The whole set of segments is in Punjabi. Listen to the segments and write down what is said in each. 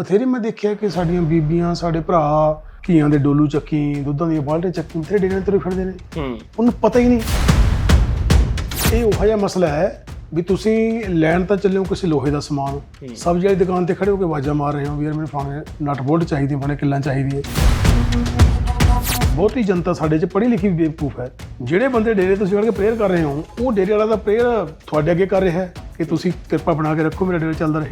ਬਥੇਰੇ ਮੈਂ ਦੇਖਿਆ ਕਿ ਸਾਡੀਆਂ ਬੀਬੀਆਂ ਸਾਡੇ ਭਰਾ ਘੀਆਂ ਦੇ ਡੋਲੂ ਚੱਕੀ ਦੁੱਧਾਂ ਦੀਆਂ ਬਾਲਟੀਆਂ ਚੱਕੀ ਬਥੇਰੇ ਡੇਰੇ ਤੁਰੇ ਫਿਰਦੇ ਨੇ। ਹੂੰ। ਉਹਨੂੰ ਪਤਾ ਹੀ ਨਹੀਂ। ਇਹ ਉਹ ਜਿਹਾ ਮਸਲਾ ਹੈ ਵੀ ਤੁਸੀਂ ਲੈਣ ਤਾਂ ਚੱਲੇ ਹੋ ਕਿਸੇ ਲੋਹੇ ਦਾ ਸਮਾਨ। ਸਬਜ਼ੀ ਵਾਲੀ ਦੁਕਾਨ ਤੇ ਖੜੇ ਹੋ ਕੇ ਆਵਾਜ਼ਾਂ ਮਾਰ ਰਹੇ ਹੋ ਵੀ ਯਾਰ ਮੈਨੂੰ ਫਲਾਣੇ ਨਟ ਬੋਲਟ ਚਾਹੀਦੀ ਫਲਾਣੇ ਕਿੱਲਾਂ ਚਾਹੀਦੀ ਹੈ। ਬਹੁਤੀ ਜਨਤਾ ਸਾਡੇ 'ਚ ਪੜ੍ਹੀ ਲਿਖੀ ਬੇਵਕੂਫ ਹੈ। ਜਿਹੜੇ ਬੰਦੇ ਡੇਰੇ ਤੁਸੀਂ ਖੜ ਕੇ ਪ੍ਰੇਅਰ ਕਰ ਰਹੇ ਹੋ ਉਹ ਡੇਰੇ ਵਾਲਾ ਦਾ ਪ੍ਰੇਅਰ ਤੁਹਾਡੇ ਅੱਗੇ ਕਰ ਰਿਹਾ ਹੈ ਕਿ ਤੁਸੀਂ ਕਿਰਪਾ ਬਣਾ ਕੇ ਰੱਖੋ ਮੇਰਾ ਡੇਰਾ ਚੱਲਦਾ ਰਹੇ।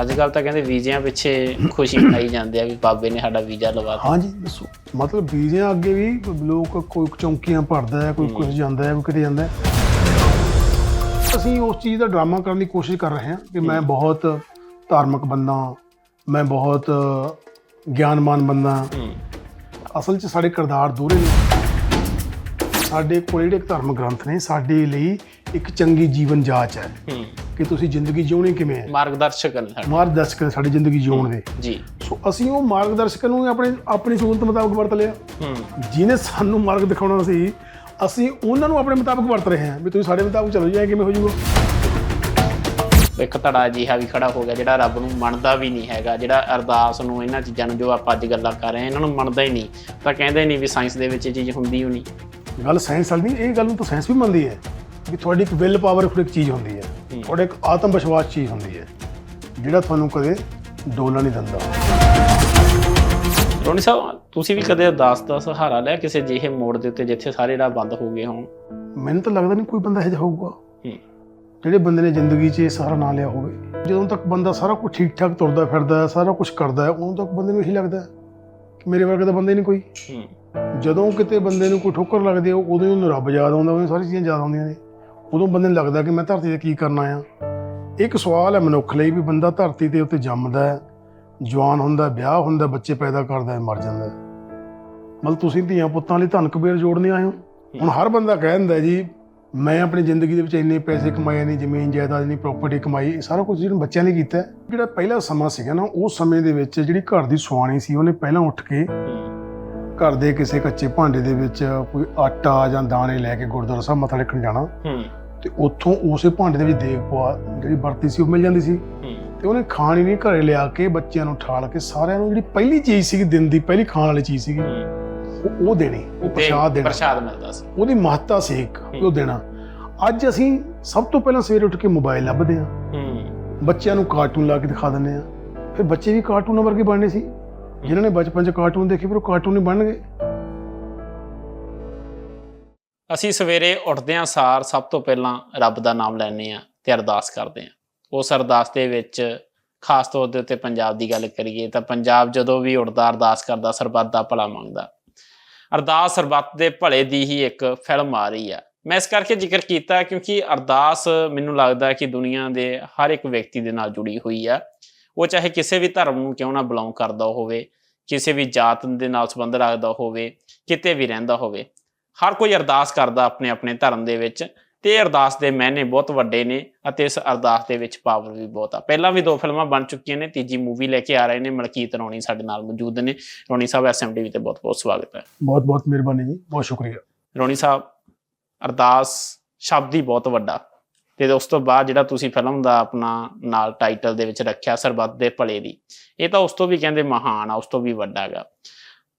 ਅੱਜ ਕੱਲ ਤਾਂ ਕਹਿੰਦੇ ਵੀਜ਼ਿਆਂ ਪਿੱਛੇ ਖੁਸ਼ੀ ਮਨਾਈ ਜਾਂਦੇ ਆ ਵੀ ਬਾਬੇ ਨੇ ਸਾਡਾ ਵੀਜ਼ਾ ਲਵਾਤਾ ਹਾਂਜੀ ਦੱਸੋ। ਮਤਲਬ ਬੀਜਿਆਂ ਅੱਗੇ ਵੀ ਲੋਕ ਕੋਈ ਚੌਂਕੀਆਂ ਭਰਦਾ ਹੈ ਕੋਈ ਕੁਝ ਜਾਂਦਾ ਹੈ ਕੋਈ ਕਿਤੇ ਜਾਂਦਾ ਹੈ। ਅਸੀਂ ਉਸ ਚੀਜ਼ ਦਾ ਡਰਾਮਾ ਕਰਨ ਦੀ ਕੋਸ਼ਿਸ਼ ਕਰ ਰਹੇ ਹਾਂ ਕਿ ਮੈਂ ਬਹੁਤ ਧਾਰਮਿਕ ਬੰਦਾ ਮੈਂ ਬਹੁਤ ਗਿਆਨਮਾਨ ਬੰਦਾ ਅਸਲ 'ਚ ਸਾਡੇ ਕਿਰਦਾਰ ਦੂਰੇ ਨੇ। ਸਾਡੇ ਕੋਲ ਜਿਹੜੇ ਧਾਰਮਿਕ ਗ੍ਰੰਥ ਨੇ ਸਾਡੇ ਲਈ ਇੱਕ ਚੰਗੀ ਜੀਵਨ ਜਾਂਚ ਹੈ ਹੂੰ। ਕਿ ਤੁਸੀਂ ਜ਼ਿੰਦਗੀ ਜਿਉਣੀ ਕਿਵੇਂ ਹੈ? ਮਾਰਗਦਰਸ਼ਕ ਨੇ ਸਾਡੇ। ਮਾਰਗਦਰਸ਼ਕ ਸਾਡੀ ਜ਼ਿੰਦਗੀ ਜਿਉਣ ਦੇ। ਜੀ। ਸੋ ਅਸੀਂ ਉਹ ਮਾਰਗਦਰਸ਼ਕ ਨੂੰ ਆਪਣੇ ਆਪਣੀ ਸਹੂਲਤ ਮੁਤਾਬਕ ਵਰਤ ਲਿਆ। ਹੂੰ। ਜਿਹਨੇ ਸਾਨੂੰ ਮਾਰਗ ਦਿਖਾਉਣਾ ਸੀ ਅਸੀਂ ਉਹਨਾਂ ਨੂੰ ਆਪਣੇ ਮੁਤਾਬਕ ਵਰਤ ਰਹੇ ਹਾਂ ਵੀ ਤੁਸੀਂ ਸਾਡੇ ਮੁਤਾਬਕ ਚੱਲੋ ਜਾਏ ਕਿਵੇਂ ਹੋ ਜਾਊਗਾ? ਇੱਕ ਧੜਾ ਅਜਿਹਾ ਵੀ ਖੜਾ ਹੋ ਗਿਆ ਜਿਹੜਾ ਰੱਬ ਨੂੰ ਮੰਨਦਾ ਵੀ ਨਹੀਂ ਹੈਗਾ ਜਿਹੜਾ ਅਰਦਾਸ ਨੂੰ ਇਹਨਾਂ ਚੀਜ਼ਾਂ ਨੂੰ ਜੋ ਆਪਾਂ ਅੱਜ ਗੱਲਾਂ ਕਰ ਰਹੇ ਹਾਂ ਇਹਨਾਂ ਨੂੰ ਮੰਨਦਾ ਹੀ ਨਹੀਂ। ਤਾਂ ਕਹਿੰਦੇ ਨਹੀਂ ਵੀ ਸਾਇੰਸ ਦੇ ਵਿੱਚ ਇਹ ਚੀਜ਼ ਹੁੰਦੀ ਹੀ ਨਹੀਂ। ਗੱਲ ਸਾਇੰਸ ਵਾਲੀ ਨਹੀਂ ਇਹ ਗੱਲ ਨੂੰ ਤਾਂ ਸਾਇੰਸ ਵੀ ਮੰਨਦੀ ਹੈ। ਵੀ ਤੁਹਾਡੀ ਇੱਕ ਵਿਲ ਪਾਵਰਫੁਲ ਇੱਕ ਚੀਜ਼ ਹੁੰਦੀ ਹੈ। ਤੁਹਾਡੇ ਇੱਕ ਆਤਮ ਵਿਸ਼ਵਾਸ ਚੀਜ਼ ਹੁੰਦੀ ਹੈ ਜਿਹੜਾ ਤੁਹਾਨੂੰ ਕਦੇ ਡੋਲਣ ਨਹੀਂ ਦਿੰਦਾ। ਰੋਣੀ ਸਾਹਿਬ ਤੁਸੀਂ ਵੀ ਕਦੇ ਅਰਦਾਸ ਦਾ ਸਹਾਰਾ ਲਿਆ ਕਿਸੇ ਜਿਹੇ ਮੋੜ ਦੇ ਉੱਤੇ ਜਿੱਥੇ ਸਾਰੇ ਰਾਹ ਬੰਦ ਹੋ ਗਏ ਹੋਣ? ਮੈਨੂੰ ਤਾਂ ਲੱਗਦਾ ਨਹੀਂ ਕੋਈ ਬੰਦਾ ਇਹੋ ਜਿਹਾ ਹੋਊਗਾ। ਜਿਹੜੇ ਬੰਦੇ ਨੇ ਜ਼ਿੰਦਗੀ 'ਚ ਇਹ ਸਹਾਰਾ ਨਾ ਲਿਆ ਹੋਵੇ ਜਦੋਂ ਤੱਕ ਬੰਦਾ ਸਾਰਾ ਕੁਝ ਠੀਕ ਠਾਕ ਤੁਰਦਾ ਫਿਰਦਾ ਹੈ ਸਾਰਾ ਕੁਝ ਕਰਦਾ ਹੈ ਉਦੋਂ ਤੱਕ ਬੰਦੇ ਨੂੰ ਇਹੀ ਲੱਗਦਾ ਹੈ ਕਿ ਮੇਰੇ ਵਰਗਾ ਤਾਂ ਬੰਦਾ ਹੀ ਨਹੀਂ ਕੋਈ। ਜਦੋਂ ਕਿਤੇ ਬੰਦੇ ਨੂੰ ਕੋਈ ਠੋਕਰ ਲੱਗਦੀ ਹੈ ਉਦੋਂ ਹੀ ਉਹਨੂੰ ਰੱਬ ਯਾਦ ਆਉਂਦਾ ਉਹਨੂੰ ਸਾਰੀ ਚੀਜ਼ਾਂ ਯਾਦ ਆਉਂਦੀਆਂ ਨੇ। ਉਦੋਂ ਬੰਦੇ ਨੂੰ ਲੱਗਦਾ ਕਿ ਮੈਂ ਧਰਤੀ ਤੇ ਕੀ ਕਰਨਾ ਆ ਇੱਕ ਸਵਾਲ ਹੈ, ਮਨੁੱਖ ਲਈ ਵੀ ਬੰਦਾ ਧਰਤੀ ਦੇ ਉੱਤੇ ਜੰਮਦਾ ਹੈ, ਜਵਾਨ ਹੁੰਦਾ ਵਿਆਹ ਹੁੰਦਾ ਬੱਚੇ ਪੈਦਾ ਕਰਦਾ ਹੈ, ਮਰ ਜਾਂਦਾ ਹੈ। ਮਤਲਬ ਤੁਸੀਂ ਧੀਆਂ ਪੁੱਤਾਂ ਲਈ ਧਨ ਕਬੀਰ ਜੋੜਨੇ ਆਏ ਹੋ? ਹੁਣ ਹਰ ਬੰਦਾ ਕਹਿ ਦਿੰਦਾ ਜੀ, ਮੈਂ ਆਪਣੀ ਜ਼ਿੰਦਗੀ ਦੇ ਵਿੱਚ ਇੰਨੇ ਪੈਸੇ ਕਮਾਏ ਨਹੀਂ ਜ਼ਮੀਨ, ਜਾਇਦਾਦ ਨਹੀਂ ਪ੍ਰਾਪਰਟੀ ਕਮਾਈ ਸਾਰਾ ਕੁਝ ਜਿਹੜਾ ਬੱਚਿਆਂ ਨੇ ਕੀਤਾ ਜਿਹੜਾ ਪਹਿਲਾ ਸਮਾਂ ਸੀਗਾ ਨਾ, ਉਸ ਸਮੇਂ ਦੇ ਵਿੱਚ ਜਿਹੜੀ ਘਰ ਦੀ ਸੁਆਣੀ ਸੀ, ਉਹਨੇ ਪਹਿਲਾਂ ਉੱਠ ਕੇ ਘਰ ਦੇ ਕਿਸੇ ਕੱਚੇ ਭਾਂਡੇ ਦੇ ਵਿੱਚ ਕੋਈ ਆਟਾ ਜਾਂ ਦਾਣੇ ਲੈ ਕੇ ਗੁਰਦੁਆਰਾ ਸਾਹਿਬ ਮੱਥਾ ਟੇਕਣ ਜਾਣਾ। ਤੇ ਉੱਥੋਂ ਉਸੇ ਭਾਂਡੇ ਦੇ ਵਿੱਚ ਦੇਗ ਪਵਾ ਜਿਹੜੀ ਵਰਤੀ ਸੀ ਉਹ ਮਿਲ ਜਾਂਦੀ ਸੀ। ਤੇ ਉਹਨੇ ਖਾਣੀ ਨਹੀਂ ਘਰੇ ਲਿਆ ਕੇ ਬੱਚਿਆਂ ਨੂੰ ਠਾਲ ਕੇ ਸਾਰਿਆਂ ਨੂੰ ਜਿਹੜੀ ਪਹਿਲੀ ਚੀਜ਼ ਸੀਗੀ ਦਿਨ ਦੀ ਪਹਿਲੀ ਖਾਣ ਵਾਲੀ ਚੀਜ਼ ਸੀਗੀ ਉਹ ਦੇਣੀ ਉਹ ਪ੍ਰਸ਼ਾਦ ਦੇਣਾ। ਪ੍ਰਸ਼ਾਦ ਮਿਲਦਾ ਸੀ। ਉਹਦੀ ਮਹੱਤਤਾ ਸੀ ਇੱਕ ਉਹ ਦੇਣਾ। ਅੱਜ ਅਸੀਂ ਸਭ ਤੋਂ ਪਹਿਲਾਂ ਸਵੇਰੇ ਉੱਠ ਕੇ ਮੋਬਾਈਲ ਲੱਭਦੇ ਹਾਂ। ਹੂੰ। ਬੱਚਿਆਂ ਨੂੰ ਕਾਰਟੂਨ ਲਾ ਕੇ ਦਿਖਾ ਦਿੰਦੇ ਆ ਫਿਰ ਬੱਚੇ ਵੀ ਕਾਰਟੂਨਾਂ ਵਰਗੇ ਬਣਨੇ ਸੀ। ਜਿਨ੍ਹਾਂ ਨੇ ਬਚਪਨ 'ਚ ਕਾਰਟੂਨ ਦੇਖੇ ਫਿਰ ਉਹ ਕਾਰਟੂਨ ਹੀ ਬਣਨਗੇ। ਅਸੀਂ ਸਵੇਰੇ ਉੱਠਦਿਆਂ ਸਾਰ, ਸਭ ਤੋਂ ਪਹਿਲਾਂ ਰੱਬ ਦਾ ਨਾਮ ਲੈਂਦੇ ਆ ਤੇ ਅਰਦਾਸ ਕਰਦੇ ਆ ਉਸ ਅਰਦਾਸ ਦੇ ਵਿੱਚ ਖਾਸ ਤੌਰ ਦੇ ਉੱਤੇ ਪੰਜਾਬ ਦੀ ਗੱਲ ਕਰੀਏ ਤਾਂ ਪੰਜਾਬ ਜਦੋਂ ਵੀ ਉੱਠਦਾ, ਅਰਦਾਸ ਕਰਦਾ, ਸਰਬੱਤ ਦਾ ਭਲਾ ਮੰਗਦਾ। ਅਰਦਾਸ ਸਰਬੱਤ ਦੇ ਭਲੇ ਦੀ ਹੀ ਇੱਕ ਫਿਲਮ ਆ ਰਹੀ ਆ। ਮੈਂ ਇਸ ਕਰਕੇ ਜ਼ਿਕਰ ਕੀਤਾ ਕਿਉਂਕਿ ਅਰਦਾਸ ਮੈਨੂੰ ਲੱਗਦਾ ਕਿ ਦੁਨੀਆ ਦੇ ਹਰ ਇੱਕ ਵਿਅਕਤੀ ਦੇ ਨਾਲ ਜੁੜੀ ਹੋਈ ਆ। ਉਹ ਚਾਹੇ ਕਿਸੇ ਵੀ ਧਰਮ ਨੂੰ ਕਿਉਂ ਨਾ ਬਿਲੋਂਗ ਕਰਦਾ ਹੋਵੇ, ਕਿਸੇ ਵੀ ਜਾਤ ਦੇ ਨਾਲ ਸੰਬੰਧ ਰੱਖਦਾ ਹੋਵੇ, ਕਿਤੇ ਵੀ ਰਹਿੰਦਾ ਹੋਵੇ। ਹਰ ਕੋਈ ਅਰਦਾਸ ਕਰਦਾ ਆਪਣੇ ਆਪਣੇ ਧਰਮ ਦੇ ਵਿੱਚ ਤੇ ਅਰਦਾਸ ਦੇ ਮਾਇਨੇ ਬਹੁਤ ਵੱਡੇ ਨੇ ਅਤੇ ਇਸ ਅਰਦਾਸ ਦੇ ਵਿੱਚ ਪਾਵਰ ਵੀ ਬਹੁਤ ਆ। ਪਹਿਲਾਂ ਵੀ ਦੋ ਫਿਲਮਾਂ ਬਣ ਚੁੱਕੀਆਂ ਨੇ ਤੀਜੀ ਮੂਵੀ ਲੈ ਕੇ ਆ ਰਹੇ ਨੇ ਮਲਕੀਤ ਰੌਣੀ ਸਾਡੇ ਨਾਲ ਮੌਜੂਦ ਨੇ। ਰੌਣੀ ਸਾਹਿਬ ਐਸਐਮਟੀਵੀ ਤੇ ਬਹੁਤ ਬਹੁਤ ਸਵਾਗਤ ਹੈ। ਬਹੁਤ ਬਹੁਤ ਮਿਹਰਬਾਨੀ ਜੀ ਬਹੁਤ ਸ਼ੁਕਰੀਆ। ਰੌਣੀ ਸਾਹਿਬ ਅਰਦਾਸ ਸ਼ਬਦ ਹੀ ਬਹੁਤ ਵੱਡਾ। ਤੇ ਉਸ ਤੋਂ ਬਾਅਦ ਜਿਹੜਾ ਤੁਸੀਂ ਫਿਲਮ ਦਾ ਆਪਣਾ ਨਾਲ ਟਾਈਟਲ ਦੇ ਵਿੱਚ ਰੱਖਿਆ ਸਰਬੱਤ ਦੇ ਭਲੇ ਦੀ ਇਹ ਤਾਂ ਉਸ ਤੋਂ ਵੀ ਕਹਿੰਦੇ ਮਹਾਨ ਆ ਉਸ ਤੋਂ ਵੀ ਵੱਡਾ ਹੈਗਾ।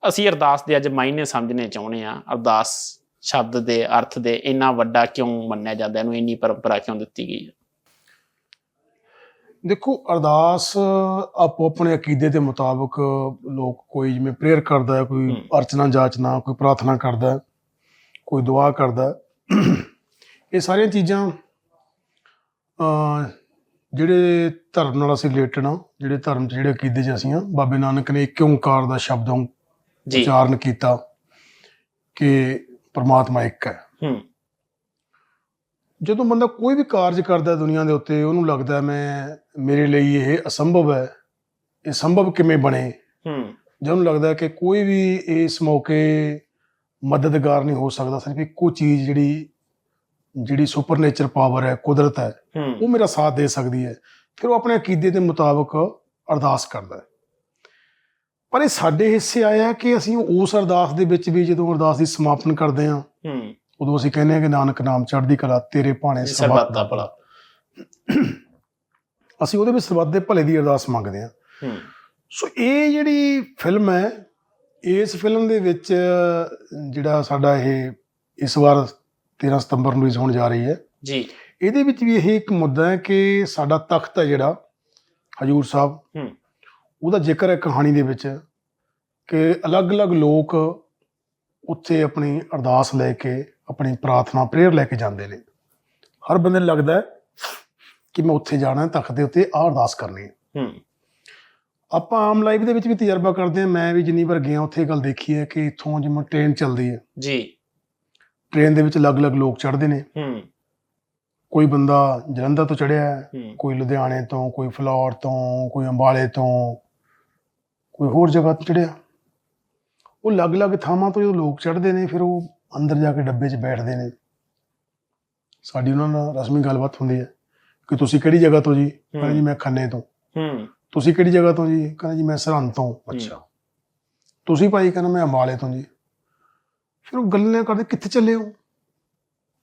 ਅਸੀਂ ਅਰਦਾਸ ਦੇ ਅੱਜ ਮਾਇਨੇ ਸਮਝਣੇ ਚਾਹੁੰਦੇ ਆ ਅਰਦਾਸ ਸ਼ਬਦ ਦੇ ਅਰਥ ਦੇ ਇੰਨਾ ਵੱਡਾ ਕਿਉਂ ਮੰਨਿਆ ਜਾਂਦਾ ਇਹਨੂੰ ਇੰਨੀ ਪਰੰਪਰਾ ਕਿਉਂ ਦਿੱਤੀ ਗਈ ਹੈ ਦੇਖੋ ਅਰਦਾਸ ਆਪੋ ਆਪਣੇ ਅਕੀਦੇ ਦੇ ਮੁਤਾਬਕ ਲੋਕ ਕੋਈ ਜਿਵੇਂ ਪ੍ਰੇਅਰ ਕਰਦਾ ਹੈ ਕੋਈ। ਅਰਚਨਾ ਜਾਚਨਾ ਕੋਈ ਪ੍ਰਾਰਥਨਾ ਕਰਦਾ ਹੈ, ਕੋਈ ਦੁਆ ਕਰਦਾ। ਇਹ ਸਾਰੀਆਂ ਚੀਜ਼ਾਂ ਜਿਹੜੇ ਧਰਮ ਨਾਲ ਅਸੀਂ ਰਿਲੇਟਡ ਆ ਜਿਹੜੇ ਧਰਮ 'ਚ ਜਿਹੜੇ ਅਕੀਦੇ 'ਚ ਅਸੀਂ ਆ ਬਾਬੇ ਨਾਨਕ ਨੇ ਇੱਕ ਓੰਕਾਰ ਦਾ ਸ਼ਬਦੋਂ ਉਚਾਰਨ ਕੀਤਾ ਕਿ ਪ੍ਰਮਾਤਮਾ ਇੱਕ ਹੈ। ਹੂੰ। ਜਦੋਂ ਬੰਦਾ ਕੋਈ ਵੀ ਕਾਰਜ ਕਰਦਾ ਦੁਨੀਆ ਦੇ ਉੱਤੇ ਉਹਨੂੰ ਲੱਗਦਾ ਮੈਂ ਮੇਰੇ ਲਈ ਇਹ ਅਸੰਭਵ ਹੈ। ਇਹ ਸੰਭਵ ਕਿਵੇਂ ਬਣੇ? ਹੂੰ। ਜਦੋਂ ਲੱਗਦਾ ਕਿ ਕੋਈ ਵੀ ਇਸ ਮੌਕੇ ਮਦਦਗਾਰ ਨਹੀਂ ਹੋ ਸਕਦਾ ਸਿਰਫ ਇੱਕੋ ਚੀਜ਼ ਜਿਹੜੀ ਜਿਹੜੀ ਸੁਪਰਨੇਚਰ ਪਾਵਰ ਹੈ ਕੁਦਰਤ ਹੂੰ। ਉਹ ਮੇਰਾ ਸਾਥ ਦੇ ਸਕਦੀ ਹੈ। ਫਿਰ ਉਹ ਆਪਣੇ ਅਕੀਦੇ ਦੇ ਮੁਤਾਬਕ ਅਰਦਾਸ ਕਰਦਾ ਹੈ। ਪਰ ਇਹ ਸਾਡੇ ਹਿੱਸੇ ਆਇਆ ਕਿ ਅਸੀਂ ਉਸ ਅਰਦਾਸ ਦੇ ਵਿੱਚ ਵੀ ਜਦੋਂ ਅਰਦਾਸ ਦੀ ਸਮਾਪਨ ਕਰਦੇ ਹਾਂ ਹੂੰ। ਉਦੋਂ ਅਸੀਂ ਕਹਿੰਦੇ ਹਾਂ ਕਿ ਨਾਨਕ ਨਾਮ ਚੜ੍ਹਦੀ ਕਲਾ ਤੇਰੇ ਭਾਣੇ ਸਰਬੱਤ ਦਾ ਭਲਾ। ਅਸੀਂ ਉਹਦੇ ਵਿੱਚ ਸਰਬੱਤ ਦੇ ਭਲੇ ਦੀ ਅਰਦਾਸ ਮੰਗਦੇ ਹਾਂ। ਹੂੰ। ਸੋ ਇਹ ਜਿਹੜੀ ਫਿਲਮ ਹੈ ਇਸ ਫਿਲਮ ਦੇ ਵਿੱਚ ਜਿਹੜਾ ਸਾਡਾ ਇਹ ਇਸ ਵਾਰ 13 ਸਤੰਬਰ ਨੂੰ ਰਿਲੀਜ਼ ਹੋਣ ਜਾ ਰਹੀ ਹੈ ਜੀ। ਇਹਦੇ ਵਿੱਚ ਵੀ ਇਹ ਇੱਕ ਮੁੱਦਾ ਹੈ ਕਿ ਸਾਡਾ ਤਖਤ ਹੈ ਜਿਹੜਾ ਹਜੂਰ ਸਾਹਿਬ। ਹੂੰ। ਉਹਦਾ ਜ਼ਿਕਰ ਹੈ ਕਹਾਣੀ ਦੇ ਵਿੱਚ ਕਿ ਅਲੱਗ-ਅਲੱਗ ਲੋਕ ਉੱਥੇ ਆਪਣੀ ਅਰਦਾਸ ਲੈ ਕੇ ਆਪਣੀ ਪ੍ਰਾਰਥਨਾ ਪ੍ਰੇਅਰ ਲੈ ਕੇ ਜਾਂਦੇ ਨੇ। ਹਰ ਬੰਦੇ ਨੂੰ ਲੱਗਦਾ ਹੈ ਕਿ ਮੈਂ ਉੱਥੇ ਜਾਣਾ ਹੈ ਤਖਤ ਦੇ ਉੱਤੇ ਆਹ ਅਰਦਾਸ ਕਰਨੀ ਹੈ। ਹੂੰ। ਆਪਾਂ ਆਮ ਲਾਈਫ ਦੇ ਵਿੱਚ ਵੀ ਤਜਰਬਾ ਕਰਦੇ ਹਾਂ। ਮੈਂ ਵੀ ਜਿੰਨੀ ਵਾਰ ਗਿਆ ਉੱਥੇ ਗੱਲ ਦੇਖੀ ਹੈ ਕਿ ਇੱਥੋਂ ਜਿਵੇਂ ਟ੍ਰੇਨ ਚੱਲਦੀ ਹੈ। ਜੀ। ਟ੍ਰੇਨ ਦੇ ਵਿੱਚ ਅਲੱਗ-ਅਲੱਗ ਲੋਕ ਚੜ੍ਹਦੇ ਨੇ। ਹੂੰ। ਕੋਈ ਬੰਦਾ ਜਲੰਧਰ ਤੋਂ ਚੜ੍ਹਿਆ ਹੈ ਹੂੰ। ਕੋਈ ਲੁਧਿਆਣੇ ਤੋਂ ਕੋਈ ਫਲੌਰ ਤੋਂ ਕੋਈ ਅੰਬਾਲੇ ਤੋਂ। ਕੋਈ ਹੋਰ ਜਗ੍ਹਾ ਤੋਂ ਚੜਿਆ? ਉਹ ਅਲੱਗ-ਅਲੱਗ ਥਾਵਾਂ ਤੋਂ ਜਦੋਂ ਲੋਕ ਚੜ੍ਹਦੇ ਨੇ ਫਿਰ ਉਹ ਅੰਦਰ ਜਾ ਕੇ ਡੱਬੇ 'ਚ ਬੈਠਦੇ ਨੇ। ਸਾਡੀ ਉਹਨਾਂ ਨਾਲ ਰਸਮੀ ਗੱਲਬਾਤ ਹੁੰਦੀ ਹੈ ਕਿ ਤੁਸੀਂ ਕਿਹੜੀ ਜਗ੍ਹਾ ਤੋਂ ਜੀ? ਕਹਿੰਦੇ ਜੀ ਮੈਂ ਖੰਨੇ ਤੋਂ। ਹੂੰ। ਤੁਸੀਂ ਕਿਹੜੀ ਜਗ੍ਹਾ ਤੋਂ ਜੀ? ਕਹਿੰਦਾ ਜੀ ਮੈਂ ਸਰਹੰਦ ਤੋਂ। ਅੱਛਾ। ਤੁਸੀਂ ਭਾਈ ਕਹਿੰਦਾ ਮੈਂ ਅੰਬਾਲੇ ਤੋਂ ਜੀ। ਫਿਰ ਉਹ ਗੱਲਾਂ ਕਰਦੇ ਕਿੱਥੇ ਚੱਲੇ ਹੋ?